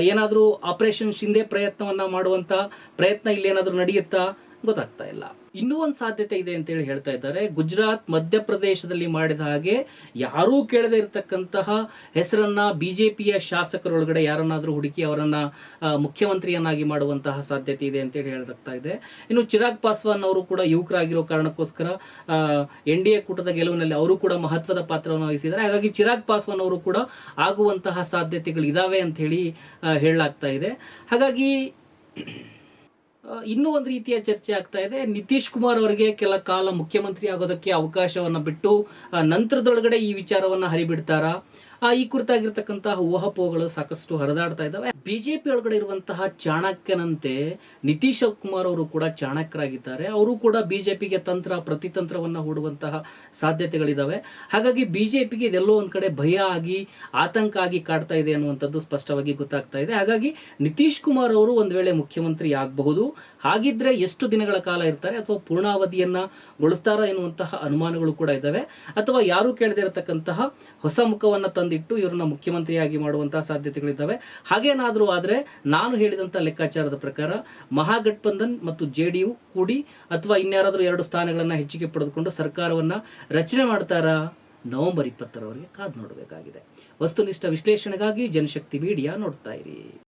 ಏನಾದರೂ ಆಪರೇಷನ್ ಶಿಂದೆ ಪ್ರಯತ್ನವನ್ನ ಮಾಡುವಂತ ಪ್ರಯತ್ನ ಇಲ್ಲೇನಾದರೂ ನಡೆಯುತ್ತಾ? ಗೊತ್ತಾಗ್ತಾ ಇಲ್ಲ. ಇನ್ನೂ ಒಂದು ಸಾಧ್ಯತೆ ಇದೆ ಅಂತೇಳಿ ಹೇಳ್ತಾ ಇದ್ದಾರೆ. ಗುಜರಾತ್ ಮಧ್ಯಪ್ರದೇಶದಲ್ಲಿ ಮಾಡಿದ ಹಾಗೆ ಯಾರೂ ಕೇಳದೇ ಇರತಕ್ಕಂತಹ ಹೆಸರನ್ನ ಬಿಜೆಪಿಯ ಶಾಸಕರೊಳಗಡೆ ಯಾರನ್ನಾದರೂ ಹುಡುಕಿ ಅವರನ್ನ ಮುಖ್ಯಮಂತ್ರಿಯನ್ನಾಗಿ ಮಾಡುವಂತಹ ಸಾಧ್ಯತೆ ಇದೆ ಅಂತೇಳಿ ಹೇಳ್ತಾ ಇದೆ. ಇನ್ನು ಚಿರಾಗ್ ಪಾಸ್ವಾನ್ ಅವರು ಕೂಡ ಯುವಕರಾಗಿರೋ ಕಾರಣಕ್ಕೋಸ್ಕರ ಎನ್ ಡಿ ಎ ಕೂಟದ ಗೆಲುವಿನಲ್ಲಿ ಅವರು ಕೂಡ ಮಹತ್ವದ ಪಾತ್ರವನ್ನು ವಹಿಸಿದ್ದಾರೆ. ಹಾಗಾಗಿ ಚಿರಾಗ್ ಪಾಸ್ವಾನ್ ಅವರು ಕೂಡ ಆಗುವಂತಹ ಸಾಧ್ಯತೆಗಳು ಇದಾವೆ ಅಂತ ಹೇಳಿ ಹೇಳಲಾಗ್ತಾ ಇದೆ. ಹಾಗಾಗಿ ಇನ್ನೂ ಒಂದು ರೀತಿಯ ಚರ್ಚೆ ಆಗ್ತಾ ಇದೆ. ನಿತೀಶ್ ಕುಮಾರ್ ಅವರಿಗೆ ಕೆಲ ಕಾಲ ಮುಖ್ಯಮಂತ್ರಿ ಆಗೋದಕ್ಕೆ ಅವಕಾಶವನ್ನ ಬಿಟ್ಟು ನಂತರದೊಳಗಡೆ ಈ ವಿಚಾರವನ್ನ ಹರಿಬಿಡ್ತಾರಾ? ಈ ಕುರಿತಾಗಿರ್ತಕ್ಕಂತಹ ಊಹಾಪೋಹಗಳು ಸಾಕಷ್ಟು ಹರಿದಾಡ್ತಾ ಇದ್ದಾವೆ. ಬಿಜೆಪಿ ಒಳಗಡೆ ಇರುವಂತಹ ಚಾಣಕ್ಯನಂತೆ ನಿತೀಶ್ ಕುಮಾರ್ ಅವರು ಕೂಡ ಚಾಣಕ್ಯರಾಗಿದ್ದಾರೆ. ಅವರು ಕೂಡ ಬಿಜೆಪಿಗೆ ತಂತ್ರ, ಪ್ರತಿತಂತ್ರವನ್ನ ಹೂಡುವಂತಹ ಸಾಧ್ಯತೆಗಳಿದಾವೆ. ಹಾಗಾಗಿ ಬಿಜೆಪಿಗೆ ಇದೆಲ್ಲೋ ಒಂದ್ ಕಡೆ ಭಯ ಆಗಿ, ಆತಂಕ ಆಗಿ ಕಾಡ್ತಾ ಇದೆ ಅನ್ನುವಂಥದ್ದು ಸ್ಪಷ್ಟವಾಗಿ ಗೊತ್ತಾಗ್ತಾ ಇದೆ. ಹಾಗಾಗಿ ನಿತೀಶ್ ಕುಮಾರ್ ಅವರು ಒಂದ್ ವೇಳೆ ಮುಖ್ಯಮಂತ್ರಿ ಆಗಬಹುದು, ಹಾಗಿದ್ರೆ ಎಷ್ಟು ದಿನಗಳ ಕಾಲ ಇರ್ತಾರೆ ಅಥವಾ ಪೂರ್ಣಾವಧಿಯನ್ನ ಗೊಳಿಸ್ತಾರ ಎನ್ನುವಂತಹ ಅನುಮಾನಗಳು ಕೂಡ ಇದ್ದಾವೆ ಅಥವಾ ಯಾರು ಕೇಳದೇ ಇರತಕ್ಕಂತಹ ಹೊಸ ಮುಖವನ್ನ ತಂದಿಟ್ಟು ಇವರನ್ನ ಮುಖ್ಯಮಂತ್ರಿಯಾಗಿ ಮಾಡುವಂತಹ ಸಾಧ್ಯತೆಗಳಿದ್ದಾವೆ. ಹಾಗೇನಾದರೂ ಆದರೆ ನಾನು ಹೇಳಿದಂತ ಲೆಕ್ಕಾಚಾರದ ಪ್ರಕಾರ ಮಹಾಗಠಬಂಧನ್ ಮತ್ತು ಜೆ ಯು ಕೂಡಿ ಅಥವಾ ಇನ್ಯಾರಾದರೂ ಎರಡು ಸ್ಥಾನಗಳನ್ನ ಹೆಚ್ಚಿಗೆ ಪಡೆದುಕೊಂಡು ಸರ್ಕಾರವನ್ನ ರಚನೆ ಮಾಡ್ತಾರಾ? ನವೆಂಬರ್ ಇಪ್ಪತ್ತರವರೆಗೆ ಕಾದು ನೋಡಬೇಕಾಗಿದೆ. ವಸ್ತುನಿಷ್ಠ ವಿಶ್ಲೇಷಣೆಗಾಗಿ ಜನಶಕ್ತಿ ಮೀಡಿಯಾ ನೋಡ್ತಾ ಇರಿ.